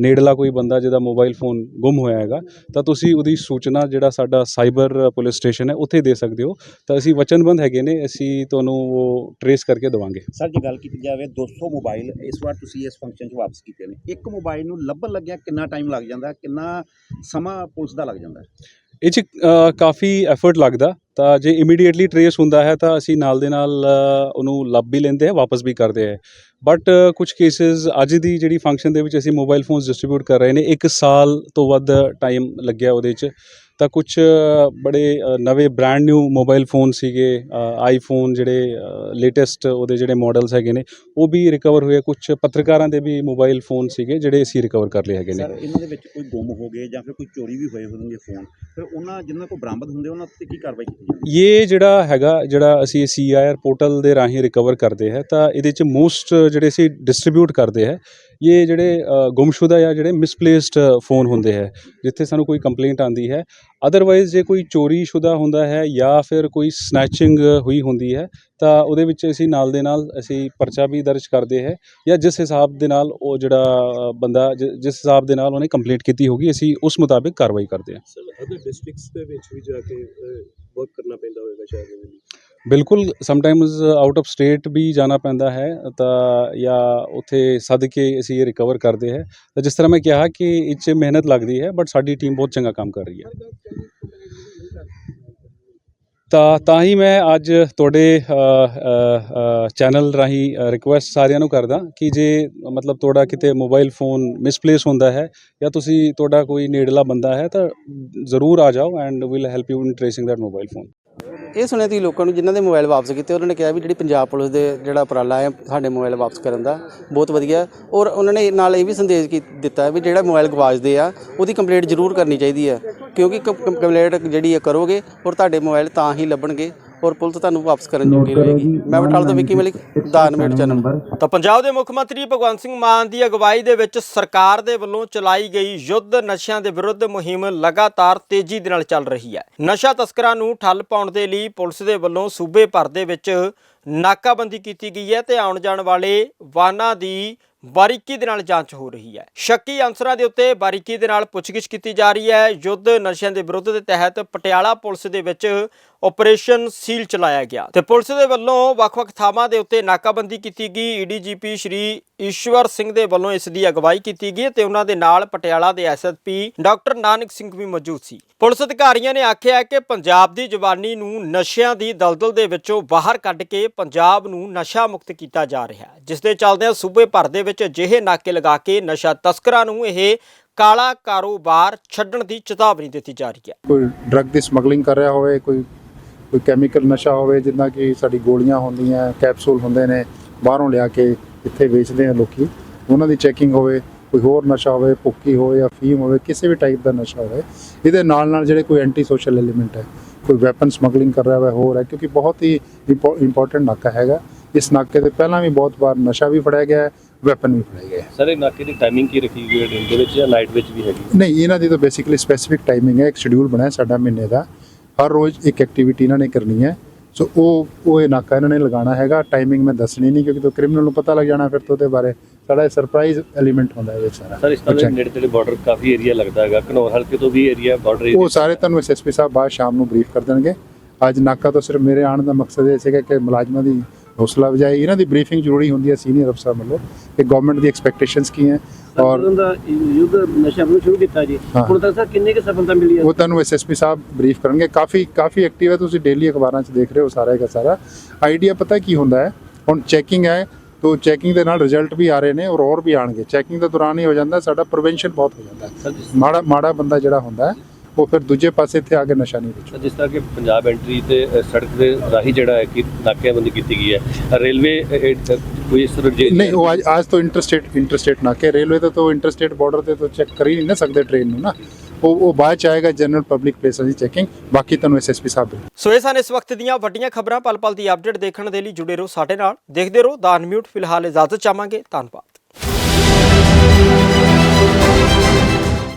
ਨੇੜਲਾ ਕੋਈ ਬੰਦਾ ਜਿਹਦਾ ਮੋਬਾਈਲ ਫੋਨ ਗੁੰਮ ਹੋਇਆ ਹੈਗਾ ਤਾਂ ਤੁਸੀਂ ਉਹਦੀ ਸੂਚਨਾ ਜਿਹੜਾ ਸਾਡਾ ਸਾਈਬਰ ਪੁਲਿਸ ਸਟੇਸ਼ਨ ਹੈ ਉੱਥੇ ਦੇ ਸਕਦੇ ਹੋ। ਤਾਂ ਅਸੀਂ ਵਚਨਬੰਦ ਹੈਗੇ ਨੇ ਅਸੀਂ ਤੁਹਾਨੂੰ ਉਹ ਟਰੇਸ ਕਰਕੇ ਦੇਵਾਂਗੇ। ਸਰ ਜੇ ਗੱਲ ਕੀਤੀ ਜਾਵੇ 200 ਮੋਬਾਈਲ ਇਸ ਵਾਰ ਤੁਸੀਂ ਇਸ ਫੰਕਸ਼ਨ 'ਚ ਵਾਪਸ ਕੀਤੇ ਨੇ। ਇੱਕ ਮੋਬਾਈਲ ਨੂੰ ਲੱਭਣ ਲੱਗਿਆ ਕਿੰਨਾ ਟਾਈਮ ਲੱਗ ਜਾਂਦਾ ਕਿੰਨਾ ਸਮਾਂ ਪੁਲਿਸ ਦਾ ਲੱਗ ਜਾਂਦਾ ਇਹ 'ਚ ਕਾਫੀ ਐਫਰਟ ਲੱਗਦਾ। ਤਾਂ ਜੇ ਇਮੀਡੀਏਟਲੀ ਟਰੇਸ ਹੁੰਦਾ ਹੈ ਤਾਂ ਅਸੀਂ ਨਾਲ ਦੇ ਨਾਲ ਉਹਨੂੰ ਲੱਭ ਵੀ ਲੈਂਦੇ ਹਾਂ, ਵਾਪਸ ਵੀ ਕਰਦੇ ਹਾਂ। ਬਟ ਕੁਝ ਕੇਸਿਸ ਅੱਜ ਦੀ ਜਿਹੜੀ ਫੰਕਸ਼ਨ ਦੇ ਵਿੱਚ ਅਸੀਂ ਮੋਬਾਈਲ ਫੋਨਸ ਡਿਸਟ੍ਰੀਬਿਊਟ ਕਰ ਰਹੇ ਨੇ, ਇੱਕ ਸਾਲ ਤੋਂ ਵੱਧ ਟਾਈਮ ਲੱਗਿਆ ਉਹਦੇ 'ਚ। ਤਾਂ ਕੁਝ ਬੜੇ ਨਵੇਂ ਬ੍ਰਾਂਡ ਨਿਊ ਮੋਬਾਈਲ ਫੋਨ ਸੀਗੇ ਆਈਫੋਨ ਜਿਹੜੇ ਲੇਟੈਸਟ ਉਹਦੇ ਜਿਹੜੇ ਮਾਡਲਸ ਹੈਗੇ ਨੇ ਉਹ ਵੀ ਰਿਕਵਰ ਹੋਏ ਕੁਝ ਪੱਤਰਕਾਰਾਂ ਦੇ ਵੀ ਮੋਬਾਈਲ ਫੋਨ ਸੀਗੇ ਜਿਹੜੇ ਅਸੀਂ ਰਿਕਵਰ ਕਰ ਲਏ ਹੈਗੇ ਨੇ। ਸਰ ਇਹਨਾਂ ਦੇ ਵਿੱਚ ਕੋਈ ਗੁੰਮ ਹੋ ਗਏ ਜਾਂ ਫਿਰ ਕੋਈ ਚੋਰੀ ਵੀ ਹੋਏ ਹੋਣਗੇ ਫੋਨ ਫਿਰ ਉਹਨਾਂ ਜਿਨ੍ਹਾਂ ਕੋਲ ਬਰਾਮਦ ਹੁੰਦੇ ਉਹਨਾਂ ਤੇ ਕੀ ਕਾਰਵਾਈ ਕੀਤੀ ਜਾਂਦੀ ਇਹ ਜਿਹੜਾ ਹੈਗਾ ਜਿਹੜਾ ਅਸੀਂ ਸੀਆਈਆਰ ਪੋਰਟਲ ਦੇ ਰਾਹੀਂ ਰਿਕਵਰ ਕਰਦੇ ਹੈ ਤਾਂ ਇਹਦੇ ਚ ਮੋਸਟ ਜਿਹੜੇ ਅਸੀਂ ਡਿਸਟ੍ਰੀਬਿਊਟ ਕਰਦੇ ਹੈ ਇਹ ਜਿਹੜੇ ਗੁੰਮਸ਼ੁਦਾ ਜਾਂ ਜਿਹੜੇ ਮਿਸਪਲੇਸਡ ਫੋਨ ਹੁੰਦੇ ਹੈ, ਜਿੱਥੇ ਸਾਨੂੰ ਕੋਈ ਕੰਪਲੇਂਟ ਆਂਦੀ ਹੈ ਅਦਰਵਾਈਜ਼ ਜੇ ਕੋਈ ਚੋਰੀ ਹੁੰਦਾ ਹੈ ਜਾਂ ਫਿਰ ਕੋਈ ਸਨੈਚਿੰਗ ਹੋਈ ਹੁੰਦੀ ਹੈ, ਤਾਂ ਉਹਦੇ ਵਿੱਚ ਅਸੀਂ ਨਾਲ ਦੇ ਨਾਲ ਅਸੀਂ ਪਰਚਾ ਵੀ ਦਰਜ ਕਰਦੇ ਹੈ ਜਾਂ ਜਿਸ ਹਿਸਾਬ ਦੇ ਨਾਲ ਉਹ ਜਿਹੜਾ ਬੰਦਾ ਜਿ- ਜਿਸ ਹਿਸਾਬ ਦੇ ਨਾਲ ਉਹਨੇ ਕੰਪਲੇਂਟ ਕੀਤੀ ਹੋਗੀ ਅਸੀਂ ਉਸ ਮੁਤਾਬਿਕ ਕਾਰਵਾਈ ਕਰਦੇ ਹਾਂ। ਅਦਰ ਡਿਸਟ੍ਰਿਕਟਸ ਦੇ ਵਿੱਚ ਵੀ ਜਾ ਕੇ ਵਰਕ ਕਰਨਾ ਪੈਂਦਾ ਹੋਵੇਗਾ ਸ਼ਾਇਦ। ਬਿਲਕੁਲ ਸਮਟਾਈਮਸ ਆਊਟ ਆਫ ਸਟੇਟ ਵੀ ਜਾਣਾ ਪੈਂਦਾ ਹੈ, ਤਾਂ ਜਾਂ ਉੱਥੇ ਸੱਦ ਕੇ ਅਸੀਂ ਇਹ ਰਿਕਵਰ ਕਰਦੇ ਹੈ। ਤਾਂ ਜਿਸ ਤਰ੍ਹਾਂ ਮੈਂ ਕਿਹਾ ਕਿ ਇਹ 'ਚ ਮਿਹਨਤ ਲੱਗਦੀ ਹੈ ਬਟ ਸਾਡੀ ਟੀਮ ਬਹੁਤ ਚੰਗਾ ਕੰਮ ਕਰ ਰਹੀ ਹੈ। ਤਾਂ ਤਾਂ ਹੀ ਮੈਂ ਅੱਜ ਤੁਹਾਡੇ ਚੈਨਲ ਰਾਹੀਂ ਰਿਕੁਐਸਟ ਸਾਰਿਆਂ ਨੂੰ ਕਰਦਾ ਕਿ ਜੇ ਮਤਲਬ ਤੁਹਾਡਾ ਕਿਤੇ ਮੋਬਾਈਲ ਫੋਨ ਮਿਸਪਲੇਸ ਹੁੰਦਾ ਹੈ ਜਾਂ ਤੁਸੀਂ ਤੁਹਾਡਾ ਕੋਈ ਨੇੜਲਾ ਬੰਦਾ ਹੈ, ਤਾਂ ਜ਼ਰੂਰ ਆ ਜਾਓ and will help you in tracing that mobile phone ਇਹ ਸੁਣਿਆ ਤੁਸੀਂ ਲੋਕਾਂ ਨੂੰ ਜਿਨ੍ਹਾਂ ਦੇ ਮੋਬਾਈਲ ਵਾਪਸ ਕੀਤੇ, ਉਹਨਾਂ ਨੇ ਕਿਹਾ ਵੀ ਜਿਹੜੀ ਪੰਜਾਬ ਪੁਲਿਸ ਦੇ ਜਿਹੜਾ ਉਪਰਾਲਾ ਹੈ, ਸਾਡੇ ਮੋਬਾਈਲ ਵਾਪਸ ਕਰਨ ਦਾ, ਬਹੁਤ ਵਧੀਆ। ਔਰ ਉਹਨਾਂ ਨੇ ਨਾਲ ਇਹ ਵੀ ਸੰਦੇਸ਼ ਕੀ ਦਿੱਤਾ ਵੀ ਜਿਹੜਾ ਮੋਬਾਈਲ ਗਵਾਚਦੇ ਆ, ਉਹਦੀ ਕੰਪਲੇਂਟ ਜ਼ਰੂਰ ਕਰਨੀ ਚਾਹੀਦੀ ਹੈ। ਕਿਉਂਕਿ ਕੰਪਲੇਂਟ ਜਿਹੜੀ ਹੈ ਕਰੋਗੇ, ਔਰ ਤੁਹਾਡੇ ਮੋਬਾਈਲ ਤਾਂ ਹੀ ਲੱਭਣਗੇ। ਔਰ ਪੁਲਿਸ ਤੁਹਾਨੂੰ ਵਾਪਸ ਕਰਨ ਜੋਗੀ ਰਹੇਗੀ। ਮੈਂ ਬਟਾਲਾ ਤੋਂ ਵਿੱਕੀ ਮਲਿਕ ਦਾ ਅਨਮੇਟ ਚੈਨਲ ਤਾਂ ਪੰਜਾਬ ਦੇ ਮੁੱਖ ਮੰਤਰੀ ਭਗਵੰਤ ਸਿੰਘ ਮਾਨ ਦੀ ਅਗਵਾਈ ਦੇ ਵਿੱਚ ਸਰਕਾਰ ਦੇ ਵੱਲੋਂ ਚਲਾਈ ਗਈ ਯੁੱਧ ਨਸ਼ਿਆਂ ਦੇ ਵਿਰੁੱਧ ਮੁਹਿੰਮ ਲਗਾਤਾਰ ਤੇਜ਼ੀ ਦੇ ਨਾਲ ਚੱਲ ਰਹੀ ਹੈ। ਨਸ਼ਾ ਤਸਕਰਾਂ ਨੂੰ ਠੱਲ ਪਾਉਣ ਦੇ ਲਈ ਪੁਲਿਸ ਦੇ ਵੱਲੋਂ ਸੂਬੇ ਭਰ ਦੇ ਵਿੱਚ ਨਾਕਾਬੰਦੀ ਕੀਤੀ ਗਈ ਹੈ ਤੇ ਆਉਣ ਜਾਣ ਵਾਲੇ ਵਾਹਨਾਂ ਦੀ ਬਾਰੀਕੀ ਦੇ ਨਾਲ ਜਾਂਚ ਹੋ ਰਹੀ ਹੈ। ਸ਼ੱਕੀ ਅਨਸਰਾਂ ਦੇ ਉੱਤੇ ਬਾਰੀਕੀ ਦੇ ਨਾਲ ਪੁੱਛਗਿੱਛ ਕੀਤੀ ਜਾ ਰਹੀ ਹੈ। ਯੁੱਧ ਨਸ਼ਿਆਂ ਦੇ ਵਿਰੁੱਧ ਦੇ ਤਹਿਤ ਪਟਿਆਲਾ ਪੁਲਿਸ ਦੇ ਵਿੱਚ ਆਪਰੇਸ਼ਨ ਸੀਲ ਚਲਾਇਆ ਗਿਆ ਤੇ ਪੁਲਿਸ ਦੇ ਵੱਲੋਂ ਵੱਖ-ਵੱਖ ਥਾਵਾਂ ਦੇ ਉੱਤੇ ਨਾਕਾਬੰਦੀ ਕੀਤੀ ਗਈ। ਈਡੀਜੀਪੀ ਸ਼੍ਰੀ ਈਸ਼ਵਰ ਸਿੰਘ ਦੇ ਵੱਲੋਂ ਇਸ ਦੀ ਅਗਵਾਈ ਕੀਤੀ ਗਈ ਤੇ ਉਹਨਾਂ ਦੇ ਨਾਲ ਪਟਿਆਲਾ ਦੇ ਐਸਐਸਪੀ ਡਾਕਟਰ ਨਾਨਕ ਸਿੰਘ ਵੀ ਮੌਜੂਦ ਸੀ। ਪੁਲਿਸ ਅਧਿਕਾਰੀਆਂ ਨੇ ਆਖਿਆ ਕਿ ਪੰਜਾਬ ਦੀ ਜਵਾਨੀ ਨੂੰ ਨਸ਼ਿਆਂ ਦੀ ਦਲਦਲ ਦੇ ਵਿੱਚੋਂ ਬਾਹਰ ਕੱਢ ਕੇ ਪੰਜਾਬ ਨੂੰ ਨਸ਼ਾ ਮੁਕਤ ਕੀਤਾ ਜਾ ਰਿਹਾ ਹੈ, ਜਿਸ ਦੇ ਚੱਲਦਿਆਂ ਸੂਬੇ ਭਰ ਦੇ ਵਿੱਚ ਅਜਿਹੇ ਨਾਕੇ ਲਗਾ ਕੇ ਨਸ਼ਾ ਤਸਕਰਾਂ ਨੂੰ ਇਹ ਕਾਲਾ ਕਾਰੋਬਾਰ ਛੱਡਣ ਦੀ ਚੇਤਾਵਨੀ ਦਿੱਤੀ ਜਾ ਰਹੀ ਹੈ। ਕੋਈ ਡਰੱਗ ਦੀ ਸਮਗਲਿੰਗ ਕਰ ਰਿਹਾ ਹੋਵੇ, ਕੋਈ ਕੋਈ ਕੈਮੀਕਲ ਨਸ਼ਾ ਹੋਵੇ ਜਿੱਦਾਂ ਕਿ ਸਾਡੀ ਗੋਲੀਆਂ ਹੁੰਦੀਆਂ ਕੈਪਸੂਲ ਹੁੰਦੇ ਨੇ ਬਾਹਰੋਂ ਲਿਆ ਕੇ ਇੱਥੇ ਵੇਚਦੇ ਆ ਲੋਕੀ। ਉਹਨਾਂ ਦੀ ਚੈਕਿੰਗ ਹੋਵੇ ਕੋਈ ਹੋਰ ਨਸ਼ਾ ਹੋਵੇ ਭੁੱਕੀ ਹੋਵੇ ਜਾਂ ਫੀਮ ਹੋਵੇ ਕਿਸੇ ਵੀ ਟਾਈਪ ਦਾ ਨਸ਼ਾ ਹੋਵੇ ਇਹਦੇ ਨਾਲ ਨਾਲ ਜਿਹੜੇ ਕੋਈ ਐਂਟੀ ਸੋਸ਼ਲ ਐਲੀਮੈਂਟ ਹੈ ਕੋਈ ਵੈਪਨ ਸਮਗਲਿੰਗ ਕਰ ਰਿਹਾ ਹੋਵੇ ਹੋਰ ਹੈ ਕਿਉਂਕਿ ਬਹੁਤ ਹੀ ਇੰਪੋਰਟੈਂਟ ਨਾਕਾ ਹੈਗਾ। ਇਸ ਨਾਕੇ ਤੇ ਪਹਿਲਾਂ ਵੀ ਬਹੁਤ ਵਾਰ ਨਸ਼ਾ ਵੀ ਫੜਿਆ ਗਿਆ ਹੈ ਵੈਪਨ ਵੀ ਫੜਿਆ ਗਿਆ ਹੈ ਸਰ ਇਹ ਨਾਕੇ ਦੀ ਟਾਈਮਿੰਗ ਕੀ ਰੱਖੀ ਗਈ ਹੈ ਦਿਨ ਦੇ ਵਿੱਚ ਜਾਂ ਨਾਈਟ ਵਿੱਚ ਵੀ ਹੈਗੀ ਨਹੀਂ ਇਹਨਾਂ ਦੀ ਤਾਂ ਬੇਸਿਕਲੀ ਸਪੈਸੀਫਿਕ ਟਾਈਮਿੰਗ ਹੈ ਇੱਕ ਸ਼ਡਿਊਲ ਬਣਾਇਆ ਸਾਡਾ ਮਹੀਨੇ ਦਾ। ਹਰ ਰੋਜ਼ ਇੱਕ ਐਕਟੀਵਿਟੀ ਇਹਨਾਂ ਨੇ ਕਰਨੀ ਹੈ। ਸੋ ਉਹ ਉਹ ਇਹ ਨਾਕਾ ਇਹਨਾਂ ਨੇ ਲਗਾਉਣਾ ਹੈਗਾ। ਟਾਈਮਿੰਗ ਮੈਂ ਦੱਸਣੀ ਨਹੀਂ ਕਿਉਂਕਿ ਤਾਂ ਕ੍ਰਿਮੀਨਲ ਨੂੰ ਪਤਾ ਲੱਗ ਜਾਣਾ ਫਿਰ ਤੋਂ ਉਹਦੇ ਬਾਰੇ। ਸਾਡਾ ਸਰਪ੍ਰਾਈਜ਼ ਐਲੀਮੈਂਟ ਹੁੰਦਾ ਇਹਦੇ ਵਿੱਚ ਸਾਰਾ। ਸਰ ਇਸ ਤਰ੍ਹਾਂ ਨੇੜੇ ਤੇੜੇ ਬਾਰਡਰ ਕਾਫੀ ਏਰੀਆ ਲੱਗਦਾ ਹੈਗਾ। ਘਨੌਰ ਹਲਕੇ ਤੋਂ ਵੀ ਏਰੀਆ ਬਾਰਡਰ ਉਹ ਸਾਰੇ ਤੁਹਾਨੂੰ ਐਸਐਸਪੀ ਸਾਹਿਬ ਬਾਅਦ ਸ਼ਾਮ ਨੂੰ ਬਰੀਫ ਕਰ ਦੇਣਗੇ। ਅੱਜ ਨਾਕਾ ਤੋਂ ਸਿਰਫ ਮੇਰੇ ਆਉਣ ਦਾ ਮਕਸਦ ਇਹ ਸੀਗਾ ਕਿ ਮੁਲਾਜ਼ਮਾਂ ਦੀ ਹੌਸਲਾ ਵਜਾਏ। ਇਹਨਾਂ ਦੀ ਬਰੀਫਿੰਗ ਜ਼ਰੂਰੀ ਹੁੰਦੀ ਹੈ ਸੀਨੀਅਰ ਅਫਸਰ ਵੱਲੋਂ ਕਿ ਗਵਰਨਮੈਂਟ ਦੀ ਐਕਸਪੈਕਟੇਸ਼ਨਸ ਕੀ ਹੈ ਔਰ ਦਾ ਯੁੱਧ ਨਸ਼ਾ ਨੂੰ ਸ਼ੁਰੂ ਕੀਤਾ ਜੀ। ਹੁਣ ਤੱਕ ਸਰ ਕਿੰਨੇ ਕੁ ਸਫਲਤਾ ਮਿਲੀ ਹੈ? ਉਹ ਤੁਹਾਨੂੰ ਐਸਐਸਪੀ ਸਾਹਿਬ ਬਰੀਫ ਕਰਨਗੇ। ਕਾਫੀ ਕਾਫੀ ਐਕਟਿਵ ਹੈ। ਤੁਸੀਂ ਡੇਲੀ ਅਖਬਾਰਾਂ 'ਚ ਦੇਖ ਰਹੇ ਹੋ ਸਾਰਾ ਦਾ ਸਾਰਾ। ਆਈਡੀਆ ਪਤਾ ਕੀ ਹੁੰਦਾ ਹੈ? ਹੁਣ ਚੈਕਿੰਗ ਹੈ ਤੋਂ ਚੈਕਿੰਗ ਦੇ ਨਾਲ ਰਿਜ਼ਲਟ ਵੀ ਆ ਰਹੇ ਨੇ ਔਰ ਹੋਰ ਵੀ ਆਣਗੇ ਚੈਕਿੰਗ ਦੇ ਦੌਰਾਨ ਹੀ ਹੋ ਜਾਂਦਾ ਸਾਡਾ ਪ੍ਰੀਵੈਂਸ਼ਨ ਬਹੁਤ ਹੋ ਜਾਂਦਾ ਮਾੜਾ ਮਾੜਾ ਬੰਦਾ ਜਿਹੜਾ ਹੁੰਦਾ ਹੈ ਉਹ ਫਿਰ ਦੂਜੇ ਪਾਸੇ ਇੱਥੇ ਆ ਕੇ ਨਸ਼ਾ ਨਹੀਂ ਵੇਚਦਾ। ਜਿਸ ਤਰ੍ਹਾਂ ਕਿ ਪੰਜਾਬ ਐਂਟਰੀ ਤੇ ਸੜਕ ਦੇ ਰਾਹੀਂ ਜਿਹੜਾ ਹੈ ਕਿ ਨਾਕੇਬੰਦੀ ਕੀਤੀ ਗਈ ਹੈ। ਰੇਲਵੇ ਕੋਈ ਇਸ ਤਰ੍ਹਾਂ ਜੇ ਨਹੀਂ ਉਹ ਅੱਜ ਅੱਜ ਤੋਂ ਇੰਟਰਸਟੇਟ ਇੰਟਰਸਟੇਟ ਨਾ ਕਿ ਰੇਲਵੇ ਤੋਂ ਤਾਂ ਇੰਟਰਸਟੇਟ ਬਾਰਡਰ ਤੇ ਤਾਂ ਚੈੱਕ ਕਰ ਹੀ ਨਹੀਂ ਨਾ ਸਕਦੇ ਟ੍ਰੇਨ ਨੂੰ ਨਾ। ਉਹ ਉਹ ਬਾਅਦ ਚ ਆਏਗਾ ਜਨਰਲ ਪਬਲਿਕ ਪਲੇਸਾਂ ਦੀ ਚੈਕਿੰਗ ਬਾਕੀ ਤੁਹਾਨੂੰ ਐਸਐਸਪੀ ਸਾਹਿਬ ਦੇ। ਸੋ ਇਹ ਸਨ ਇਸ ਵਕਤ ਦੀਆਂ ਵੱਡੀਆਂ ਖਬਰਾਂ। ਪਲ ਪਲ ਦੀ ਅਪਡੇਟ ਦੇਖਣ ਦੇ ਲਈ ਜੁੜੇ ਰਹੋ ਸਾਡੇ ਨਾਲ। ਦੇਖਦੇ ਰਹੋ ਦਾ ਅਨਮਿਊਟ ਫਿਲਹਾਲ ਇਜਾਜ਼ਤ ਚਾਹਾਂਗੇ। ਧੰਨਵਾਦ।